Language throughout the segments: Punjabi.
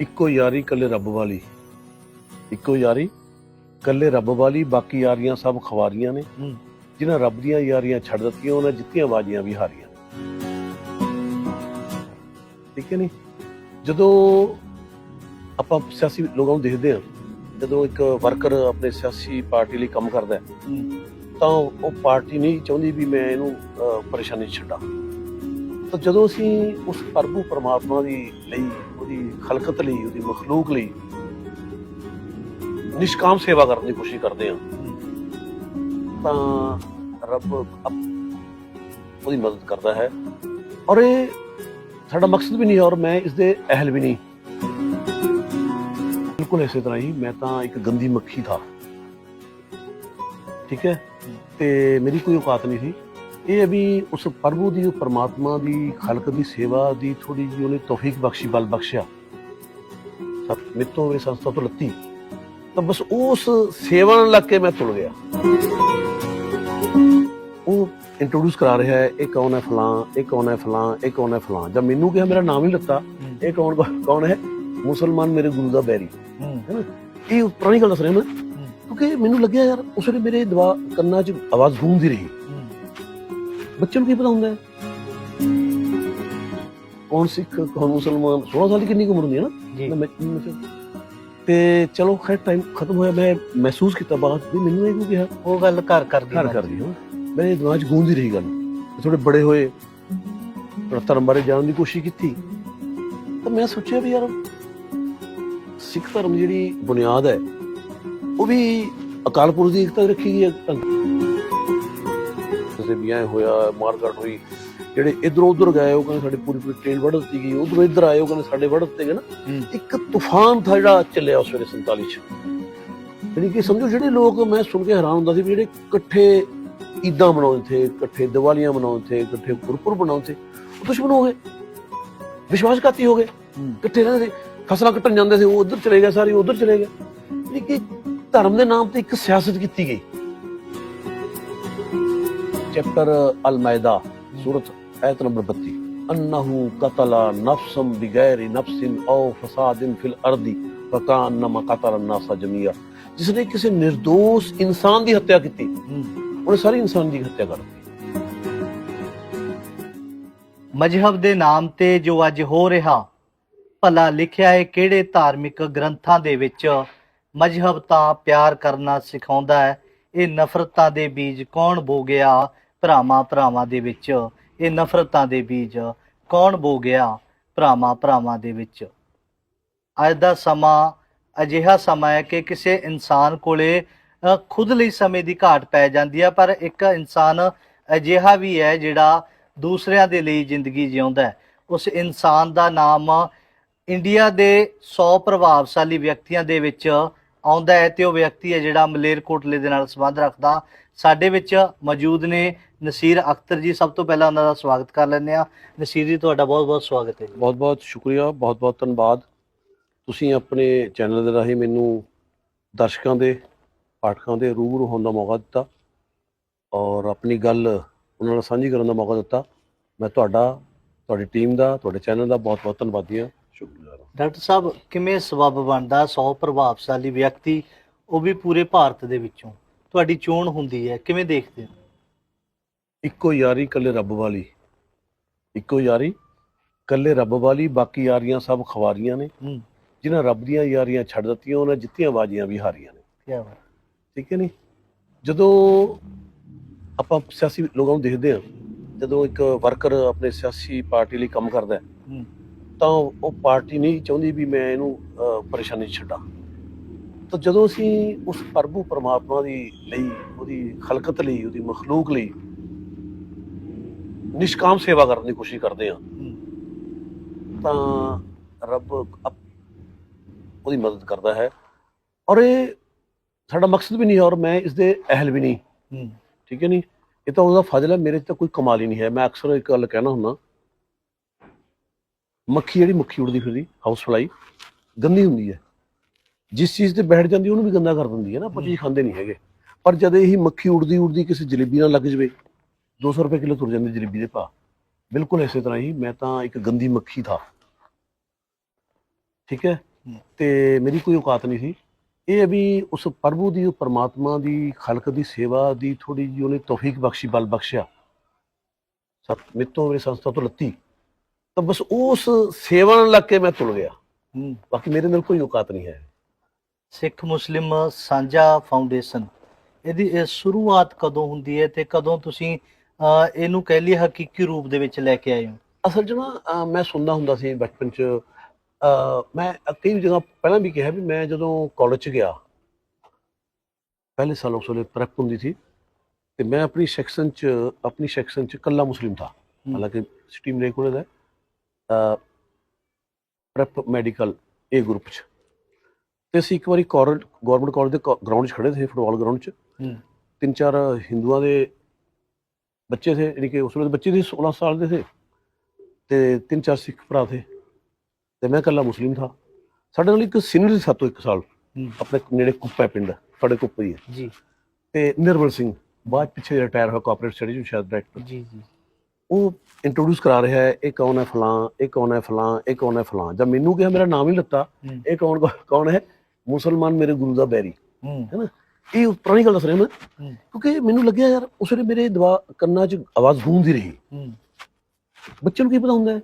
ਇੱਕੋ ਯਾਰੀ ਕੱਲੇ ਰੱਬ ਵਾਲੀ। ਇੱਕੋ ਯਾਰੀ ਕੱਲੇ ਰੱਬ ਵਾਲੀ ਬਾਕੀ ਯਾਰੀਆਂ ਸਭ ਖਵਾਰੀਆਂ ਨੇ। ਜਿਨ੍ਹਾਂ ਰੱਬ ਦੀਆਂ ਯਾਰੀਆਂ ਛੱਡ ਦਿੱਤੀਆਂ ਉਹਨਾਂ ਜਿੱਤੀਆਂ ਬਾਜ਼ੀਆਂ ਵੀ ਹਾਰੀਆਂ ਠੀਕ ਹੈ ਨਹੀਂ ਜਦੋਂ ਆਪਾਂ ਸਿਆਸੀ ਲੋਕਾਂ ਨੂੰ ਦੇਖਦੇ ਹਾਂ ਜਦੋਂ ਇੱਕ ਵਰਕਰ ਆਪਣੇ ਸਿਆਸੀ ਪਾਰਟੀ ਲਈ ਕੰਮ ਕਰਦਾ ਹੈ ਤਾਂ ਉਹ ਪਾਰਟੀ ਨਹੀਂ ਚਾਹੁੰਦੀ ਵੀ ਮੈਂ ਇਹਨੂੰ ਪਰੇਸ਼ਾਨੀ ਛੱਡਾਂ। ਤਾਂ ਜਦੋਂ ਅਸੀਂ ਉਸ ਪ੍ਰਭੂ ਪਰਮਾਤਮਾ ਦੀ ਲਈ ਉਹਦੀ ਖਲਕਤ ਲਈ, ਉਹਦੀ ਮਖਲੂਕ ਲਈ ਨਿਸ਼ਕਾਮ ਸੇਵਾ ਕਰਨ ਦੀ ਕੋਸ਼ਿਸ਼ ਕਰਦੇ ਹਾਂ। ਤਾਂ ਰੱਬ ਉਹਦੀ ਮਦਦ ਕਰਦਾ ਹੈ। ਔਰ ਇਹ ਸਾਡਾ ਮਕਸਦ ਵੀ ਨਹੀਂ ਔਰ ਮੈਂ ਇਸ ਦੇ ਅਹਿਲ ਵੀ ਨਹੀਂ। ਬਿਲਕੁਲ ਇਸੇ ਤਰ੍ਹਾਂ ਹੀ ਮੈਂ ਤਾਂ ਇੱਕ ਗੰਦੀ ਮੱਖੀ ਥਾ ਠੀਕ ਹੈ? ਤੇ ਮੇਰੀ ਕੋਈ ਔਕਾਤ ਨਹੀਂ ਸੀ। ਇਹ ਅਭੀ ਉਸ ਪ੍ਰਭੂ ਦੀ ਪਰਮਾਤਮਾ ਦੀ ਖਲਕ ਦੀ ਸੇਵਾ ਦੀ ਥੋੜੀ ਜਿਹੀ ਉਹਨੇ ਤੌਫੀਕ ਬਖਸ਼ੀ ਬਲ ਬਖਸ਼ਿਆ। ਸਭ ਮਿੱਤੋਂ ਇਹ ਸੰਸਥਾ ਤੋਂ ਲੱਤੀ। ਤਾਂ ਬਸ ਉਸ ਸੇਵਾ ਨਾਲ ਲੱਗ ਕੇ ਮੈਂ ਤੁਲ ਗਿਆ। ਉਹ ਇੰਟਰੋਡਿਊਸ ਕਰਾ ਰਿਹਾ ਹੈ ਇਹ ਕੌਣ ਹੈ ਫਲਾਂ ਇਹ ਕੌਣ ਹੈ ਫਲਾਂ ਇਹ ਕੌਣ ਹੈ ਫਲਾਂ। ਜਦ ਮੈਨੂੰ ਕਿਹਾ ਮੇਰਾ ਨਾਮ ਹੀ ਲੱਤਾ ਇਹ ਕੌਣ ਕੌਣ ਹੈ? ਮੁਸਲਮਾਨ ਮੇਰੇ ਗੁਰੂ ਦਾ ਬੈਰੀ। ਹੂੰ। ਇਹ ਪੁਰਾਣੀ ਗੱਲ ਦੱਸ ਰਿਹਾ ਮੈਂ। ਕਿਉਂਕਿ ਮੈਨੂੰ ਲੱਗਿਆ ਯਾਰ ਉਸ ਵੇਲੇ ਮੇਰੇ ਦਵਾ ਕੰਨਾਂ 'ਚ ਆਵਾਜ਼ ਗੂੰਜਦੀ ਰਹੀ। ਬੱਚੇ ਨੂੰ ਕੀ ਪਤਾ ਹੁੰਦਾ ਕੌਣ ਸਿੱਖ ਕੌਣ ਮੁਸਲਮਾਨ? 16 ਸਾਲ ਦੀ ਕਿੰਨੀ ਕੁ ਉਮਰ ਹੁੰਦੀ ਹੈ ਨਾ? ਮੈਂ- ਤੇ ਚਲੋ ਖੈਰ ਟਾਈਮ ਖਤਮ ਹੋਇਆ ਮੈਂ ਮਹਿਸੂਸ ਕੀਤਾ ਬਾਅਦ ਵੀ ਮੈਨੂੰ ਇਹ ਕਿਉਂ ਕਿਹਾ? ਉਹ ਗੱਲ ਘਰ ਕਰ ਘਰ ਕਰਦੀ ਹਾਂ। ਮੇਰੇ ਦਿਮਾਗ 'ਚ ਗੂੰਜਦੀ ਰਹੀ ਗੱਲ। ਥੋੜੇ ਬੜੇ ਹੋਏ ਧਰਮ ਬਾਰੇ ਜਾਣਨ ਦੀ ਕੋਸ਼ਿਸ਼ ਕੀਤੀ। ਤਾਂ ਮੈਂ ਸੋਚਿਆ ਵੀ ਯਾਰ ਸਿੱਖ ਧਰਮ ਜਿਹੜੀ ਬੁਨਿਆਦ ਹੈ ਉਹ ਵੀ ਅਕਾਲ ਪੁਰਖ ਦੀ ਇਕਤਾ ਰੱਖੀ ਗਈ ਹੈ। ਕਿਸੇ ਵੀ ਐ ਹੋਇਆ ਮਾਰਕਟ ਹੋਈ। ਜਿਹੜੇ ਇਧਰੋਂ ਉਧਰ ਗਏ ਉਹ ਕਹਿੰਦੇ ਸਾਡੀ ਪੂਰੀ ਪੂਰੀ ਟ੍ਰੇਨ ਵੜ ਦਿੱਤੀ ਗਈ ਉਧਰੋਂ ਇੱਧਰ ਆਏ ਉਹ ਕਹਿੰਦੇ ਸਾਡੇ ਵੜ ਦਿੱਤੇ ਗਏ ਨਾ। ਇੱਕ ਤੂਫਾਨ ਥਾ ਜਿਹੜਾ ਚੱਲਿਆ ਉਸ ਵੇਲੇ 47 ਚ। ਜਿਹੜੀ ਕਿ ਸਮਝੋ ਜਿਹੜੇ ਲੋਕ ਮੈਂ ਸੁਣ ਕੇ ਹੈਰਾਨ ਹੁੰਦਾ ਸੀ ਵੀ ਜਿਹੜੇ ਇਕੱਠੇ ਈਦਾਂ ਮਨਾਉਂਦੇ ਥੇ ਇਕੱਠੇ ਦੀਵਾਲੀਆਂ ਮਨਾਉਂਦੇ ਥੇ ਇਕੱਠੇ ਗੁਰਪੁਰਬ ਮਨਾਉਂਦੇ ਥੇ ਉਹ ਦੁਸ਼ਮਣ ਹੋ ਗਏ। ਵਿਸ਼ਵਾਸਘਾਤੀ ਹੋ ਗਏ। ਇਕੱਠੇ ਰਹਿੰਦੇ ਸੀ ਫਸਲਾਂ ਕੱਟਣ ਜਾਂਦੇ ਸੀ ਉਹ ਉਧਰ ਚਲੇ ਗਏ ਸਾਰੇ ਉਧਰ ਚਲੇ ਗਏ। ਜਿਹੜੀ ਕਿ ਧਰਮ ਦੇ ਨਾਮ ਤੇ ਇੱਕ ਸਿਆਸਤ ਕੀਤੀ ਗਈ। ਚੈਪਟਰ ਅਲ ਮਾਇਦਾ ਸੂਰਤ ਆਇਤ ਨੰਬਰ 32 ਅਨਹੁ ਕਤਲਾ ਨਫਸਨ ਬਿਗੈਰ ਨਫਸਿਨ ਔ ਫਸਾਦਿਨ ਫਿਲ ਅਰਦੀ ਫਕਾਨਮ ਕਤਲ الناس ਜਮੀਆ ਜਿਸ ਨੇ ਕਿਸੇ નિર્ਦੋਸ਼ ਇਨਸਾਨ ਦੀ ਹੱਤਿਆ ਕੀਤੀ ਉਹਨੇ ਸਾਰੀ ਇਨਸਾਨ ਦੀ ਹੱਤਿਆ ਕਰ ਦਿੱਤੀ ਮਜਹਬ ਦੇ ਨਾਮ ਤੇ ਜੋ ਅੱਜ ਹੋ ਰਿਹਾ ਭਲਾ ਲਿਖਿਆ ਹੈ ਕਿਹੜੇ ਧਾਰਮਿਕ ਗ੍ਰੰਥਾਂ ਦੇ ਵਿੱਚ ਮਜਹਬ ਤਾਂ ਪਿਆਰ ਕਰਨਾ ਸਿਖਾਉਂਦਾ ਹੈ ਇਹ ਨਫ਼ਰਤਾਂ ਦੇ ਬੀਜ ਕੌਣ ਬੋ ਗਿਆ ਭਰਾਵਾਂ ਭਰਾਵਾਂ ਦੇ ਵਿੱਚ, ਇਹ ਨਫ਼ਰਤਾਂ ਦੇ ਬੀਜ ਕੌਣ ਬੋ ਗਿਆ ਭਰਾਵਾਂ ਭਰਾਵਾਂ ਦੇ ਵਿੱਚ? ਅੱਜ ਦਾ ਸਮਾਂ ਅਜਿਹਾ ਸਮਾਂ ਹੈ ਕਿ ਕਿਸੇ ਇਨਸਾਨ ਕੋਲੇ ਖੁਦ ਲਈ ਸਮੇਂ ਦੀ ਘਾਟ ਪੈ ਜਾਂਦੀ ਹੈ ਪਰ ਇੱਕ ਇਨਸਾਨ ਅਜਿਹਾ ਵੀ ਹੈ ਜਿਹੜਾ ਦੂਸਰਿਆਂ ਦੇ ਲਈ ਜ਼ਿੰਦਗੀ ਜਿਉਂਦਾ ਹੈ। ਉਸ ਇਨਸਾਨ ਦਾ ਨਾਮ ਇੰਡੀਆ ਦੇ 100 ਪ੍ਰਭਾਵਸ਼ਾਲੀ ਵਿਅਕਤੀਆਂ ਦੇ ਵਿੱਚ ਆਉਂਦਾ ਹੈ ਤੇ ਉਹ ਵਿਅਕਤੀ ਹੈ ਜਿਹੜਾ ਮਲੇਰਕੋਟਲੇ ਦੇ ਨਾਲ ਸੰਬੰਧ ਰੱਖਦਾ। ਸਾਡੇ ਵਿੱਚ ਮੌਜੂਦ ਨੇ ਨਸੀਰ ਅਖਤਰ ਜੀ, ਸਭ ਤੋਂ ਪਹਿਲਾਂ ਉਹਨਾਂ ਦਾ ਸਵਾਗਤ ਕਰ ਲੈਂਦੇ ਆ ਨਸੀਰ ਜੀ, ਤੁਹਾਡਾ ਬਹੁਤ ਬਹੁਤ ਸਵਾਗਤ ਹੈ ਬਹੁਤ ਬਹੁਤ ਸ਼ੁਕਰੀਆ, ਬਹੁਤ ਬਹੁਤ ਧੰਨਵਾਦ। ਤੁਸੀਂ ਆਪਣੇ ਚੈਨਲ ਦੇ ਰਾਹੀਂ ਮੈਨੂੰ ਦਰਸ਼ਕਾਂ ਦੇ, ਪਾਠਕਾਂ ਦੇ ਰੂਬਰੂ ਹੋਣ ਦਾ ਮੌਕਾ ਦਿੱਤਾ ਔਰ ਆਪਣੀ ਗੱਲ ਉਹਨਾਂ ਨਾਲ ਸਾਂਝੀ ਕਰਨ ਦਾ ਮੌਕਾ ਦਿੱਤਾ। ਮੈਂ ਤੁਹਾਡਾ, ਤੁਹਾਡੀ ਟੀਮ ਦਾ, ਤੁਹਾਡੇ ਚੈਨਲ ਦਾ ਬਹੁਤ ਬਹੁਤ ਧੰਨਵਾਦੀ ਹਾਂ। ਸ਼ੁਕਰੀਆ ਡਾਕਟਰ ਸਾਹਿਬ ਕਿਵੇਂ ਸਬਬ ਬਣਦਾ? 100 ਪ੍ਰਭਾਵਸ਼ਾਲੀ ਵਿਅਕਤੀ ਉਹ ਵੀ ਪੂਰੇ ਭਾਰਤ ਦੇ ਵਿੱਚੋਂ। ਤੁਹਾਡੀ ਚੋਣ ਹੁੰਦੀ ਹੈ ਕਿਵੇਂ ਦੇਖਦੇ ਹੋ? ਇੱਕੋ ਯਾਰੀ ਕੱਲੇ ਰੱਬ ਵਾਲੀ। ਇੱਕੋ ਯਾਰੀ ਕੱਲੇ ਰੱਬ ਵਾਲੀ ਬਾਕੀ ਯਾਰੀਆਂ ਸਭ ਖਵਾਰੀਆਂ ਨੇ। ਜਿਨ੍ਹਾਂ ਰੱਬ ਦੀਆਂ ਯਾਰੀਆਂ ਛੱਡ ਦਿੱਤੀਆਂ ਉਹਨਾਂ ਜਿੱਤੀਆਂ ਬਾਜ਼ੀਆਂ ਵੀ ਹਾਰੀਆਂ ਨੇ। ਕੀ ਬਾਤ। ਠੀਕ ਹੈ ਨਹੀਂ ਜਦੋਂ ਆਪਾਂ ਸਿਆਸੀ ਲੋਕਾਂ ਨੂੰ ਦੇਖਦੇ ਹਾਂ ਜਦੋਂ ਇੱਕ ਵਰਕਰ ਆਪਣੇ ਸਿਆਸੀ ਪਾਰਟੀ ਲਈ ਕੰਮ ਕਰਦਾ ਹੂੰ। ਤਾਂ ਉਹ ਪਾਰਟੀ ਨਹੀਂ ਚਾਹੁੰਦੀ ਵੀ ਮੈਂ ਇਹਨੂੰ ਪਰੇਸ਼ਾਨੀ ਛੱਡਾਂ। ਤਾਂ ਜਦੋਂ ਅਸੀਂ ਉਸ ਪ੍ਰਭੂ ਪਰਮਾਤਮਾ ਦੀ ਲਈ ਉਹਦੀ ਖਲਕਤ ਲਈ ਉਹਦੀ ਮਖਲੂਕ ਲਈ ਨਿਸ਼ਕਾਮ ਸੇਵਾ ਕਰਨ ਦੀ ਕੋਸ਼ਿਸ਼ ਕਰਦੇ ਹਾਂ ਤਾਂ ਰੱਬ ਉਹਦੀ ਮਦਦ ਕਰਦਾ ਹੈ। ਔਰ ਇਹ ਸਾਡਾ ਮਕਸਦ ਵੀ ਨਹੀਂ ਹੈ ਔਰ ਮੈਂ ਇਸ ਦੇ ਅਹਿਲ ਵੀ ਨਹੀਂ। ਠੀਕ ਹੈ ਨਹੀਂ ਇਹ ਤਾਂ ਉਹਦਾ ਫਜ਼ਲ ਹੈ ਮੇਰੇ ਤਾਂ ਕੋਈ ਕਮਾਲ ਹੀ ਨਹੀਂ ਹੈ। ਮੈਂ ਅਕਸਰ ਇੱਕ ਗੱਲ ਕਹਿਣਾ ਹੁੰਦਾ ਮੱਖੀ ਜਿਹੜੀ ਮੱਖੀ ਉੜਦੀ ਫਿਰਦੀ ਹਾਊਸ ਫਲਾਈ ਗੰਦੀ ਹੁੰਦੀ ਹੈ। ਜਿਸ ਚੀਜ਼ ਤੇ ਬੈਠ ਜਾਂਦੀ ਉਹਨੂੰ ਵੀ ਗੰਦਾ ਕਰ ਦਿੰਦੀ ਹੈ ਨਾ ਆਪਾਂ ਚੀਜ਼ ਖਾਂਦੇ ਨਹੀਂ ਹੈਗੇ। ਪਰ ਜਦ ਇਹ ਮੱਖੀ ਉੜਦੀ ਉੜਦੀ ਕਿਸੇ ਜਲੇਬੀ ਨਾਲ ਲੱਗ ਜਵੇ 200 ਰੁਪਏ ਕਿਲੋ ਤੁਰ ਜਾਂਦੀ ਜਲੇਬੀ ਦੇ ਭਾਅ। ਬਿਲਕੁਲ ਇਸੇ ਤਰ੍ਹਾਂ ਹੀ ਮੈਂ ਤਾਂ ਇੱਕ ਗੰਦੀ ਮੱਖੀ ਥਾ। ਠੀਕ ਹੈ? ਤੇ ਮੇਰੀ ਕੋਈ ਔਕਾਤ ਨਹੀਂ ਸੀ। ਇਹ ਵੀ ਉਸ ਪ੍ਰਭੂ ਦੀ ਉਹ ਪਰਮਾਤਮਾ ਦੀ ਖਲਕ ਦੀ ਸੇਵਾ ਦੀ ਥੋੜੀ ਜਿਹੀ ਉਹਨੇ ਤੌਫੀਕ ਬਖਸ਼ੀ ਬਲ ਬਖਸ਼ਿਆ। ਸਤ ਮਿੱਤੋਂ ਮੇਰੀ ਸੰਸਥਾ ਤੋਂ ਲੱਤੀ। ਤਾਂ ਬਸ ਉਸ ਸੇਵਾ ਨਾਲ ਲੱਗ ਕੇ ਮੈਂ ਤੁਲ ਗਿਆ। ਹੂੰ। ਬਾਕੀ ਮੇਰੇ ਨਾਲ ਕੋਈ ਔਕਾਤ ਨਹੀਂ ਹੈ। ਸਿੱਖ ਮੁਸਲਿਮ ਸਾਂਝਾ ਫਾਊਂਡੇਸ਼ਨ ਇਹਦੀ ਇਹ ਸ਼ੁਰੂਆਤ ਕਦੋਂ ਹੁੰਦੀ ਹੈ ਤੇ ਕਦੋਂ ਤੁਸੀਂ ਅਹ, ਇਹਨੂੰ ਕਹਿ ਲਈ ਹਕੀਕੀ ਰੂਪ ਦੇ ਵਿੱਚ ਲੈ ਕੇ ਆਏ ਹੋ? ਅਸਲ 'ਚ ਨਾ ਅਹ, ਮੈਂ ਸੁਣਦਾ ਹੁੰਦਾ ਸੀ ਬਚਪਨ 'ਚ ਅਹ, ਮੈਂ ਕਈ ਜਗ੍ਹਾ ਪਹਿਲਾਂ ਵੀ ਕਿਹਾ ਵੀ ਮੈਂ ਜਦੋਂ ਕਾਲਜ 'ਚ ਗਿਆ ਪਹਿਲੇ ਸਾਲ ਉਸ ਵੇਲੇ ਪ੍ਰੈਪ ਹੁੰਦੀ ਸੀ ਤੇ ਮੈਂ ਆਪਣੀ ਸੈਕਸ਼ਨ 'ਚ ਆਪਣੀ ਸੈਕਸ਼ਨ 'ਚ ਕੱਲਾ ਮੁਸਲਿਮ ਥਾ। ਹਾਲਾਂਕਿ ਸਿਟੀ ਕੋਲ ਦਾ ਪ੍ਰੈਪ ਮੈਡੀਕਲ ਏ ਗਰੁੱਪ 'ਚ। ਤੇ ਅਸੀਂ ਇੱਕ ਵਾਰੀ ਗਵਰਨਮੈਂਟ ਕਾਲਜ ਦੇ ਗਰਾਊਂਡ 'ਚ ਖੜੇ ਸੀ ਫੁੱਟਬਾਲ ਗਰਾਊਂਡ 'ਚ। ਤਿੰਨ ਚਾਰ ਹਿੰਦੂਆਂ ਦੇ ਬੱਚੇ ਥੇ ਕਿ ਉਸ ਵੇਲੇ ਬੱਚੇ ਸੀ 16 ਸਾਲ ਦੇ ਥੇ ਤੇ ਤਿੰਨ ਚਾਰ ਸਿੱਖ ਭਰਾ ਥੇ ਤੇ ਮੈਂ ਇਕੱਲਾ ਮੁਸਲਿਮ ਥਾ। ਸਾਡੇ ਨਾਲ ਇੱਕ ਸੀਨੀਅਰ ਸੀ ਸਾਤੋਂ ਇੱਕ ਸਾਲ। ਆਪਣੇ ਨੇੜੇ ਕੁੱਪਾ ਪਿੰਡ ਫੜੇ ਕੁੱਪਾ ਹੀ ਹੈ। ਜੀ। ਤੇ ਨਿਰਮਲ ਸਿੰਘ ਬਾਅਦ ਪਿੱਛੇ ਰਿਟਾਇਰ ਹੋਇਆ ਕੋਆਪਰੇਟ ਸਟੱਡੀ ਚ ਸ਼ਾਇਦ ਡਾਇਰੈਕਟਰ ਜੀ ਜੀ। ਉਹ ਇੰਟਰੋਡਿਊਸ ਕਰਾ ਰਿਹਾ ਹੈ ਇਹ ਕੌਣ ਹੈ ਫਲਾਂ ਇਹ ਕੌਣ ਹੈ ਫਲਾਂ ਇਹ ਕੌਣ ਹੈ ਫਲਾਂ। ਜਦ ਮੈਨੂੰ ਕਿਹਾ ਮੇਰਾ ਨਾਮ ਹੀ ਲੱਤਾ ਹੂੰ। ਇਹ ਕੌਣ ਕੌਣ ਹੈ? ਮੁਸਲਮਾਨ ਮੇਰੇ ਗੁਰੂ ਦਾ ਬੈਰੀ। ਹੂੰ। ਹੈ ਨਾ? ਇਹ ਪੁਰਾਣੀ ਗੱਲ ਦੱਸ ਰਿਹਾ ਮੈਂ। ਹੂੰ। ਕਿਉਂਕਿ ਮੈਨੂੰ ਲੱਗਿਆ ਯਾਰ ਉਸ ਵੇਲੇ ਮੇਰੇ ਦਵਾ ਕੰਨਾਂ 'ਚ ਆਵਾਜ਼ ਗੂੰਜਦੀ ਰਹੀ। ਹੂੰ। ਬੱਚੇ ਨੂੰ ਕੀ ਪਤਾ ਹੁੰਦਾ ਹੈ?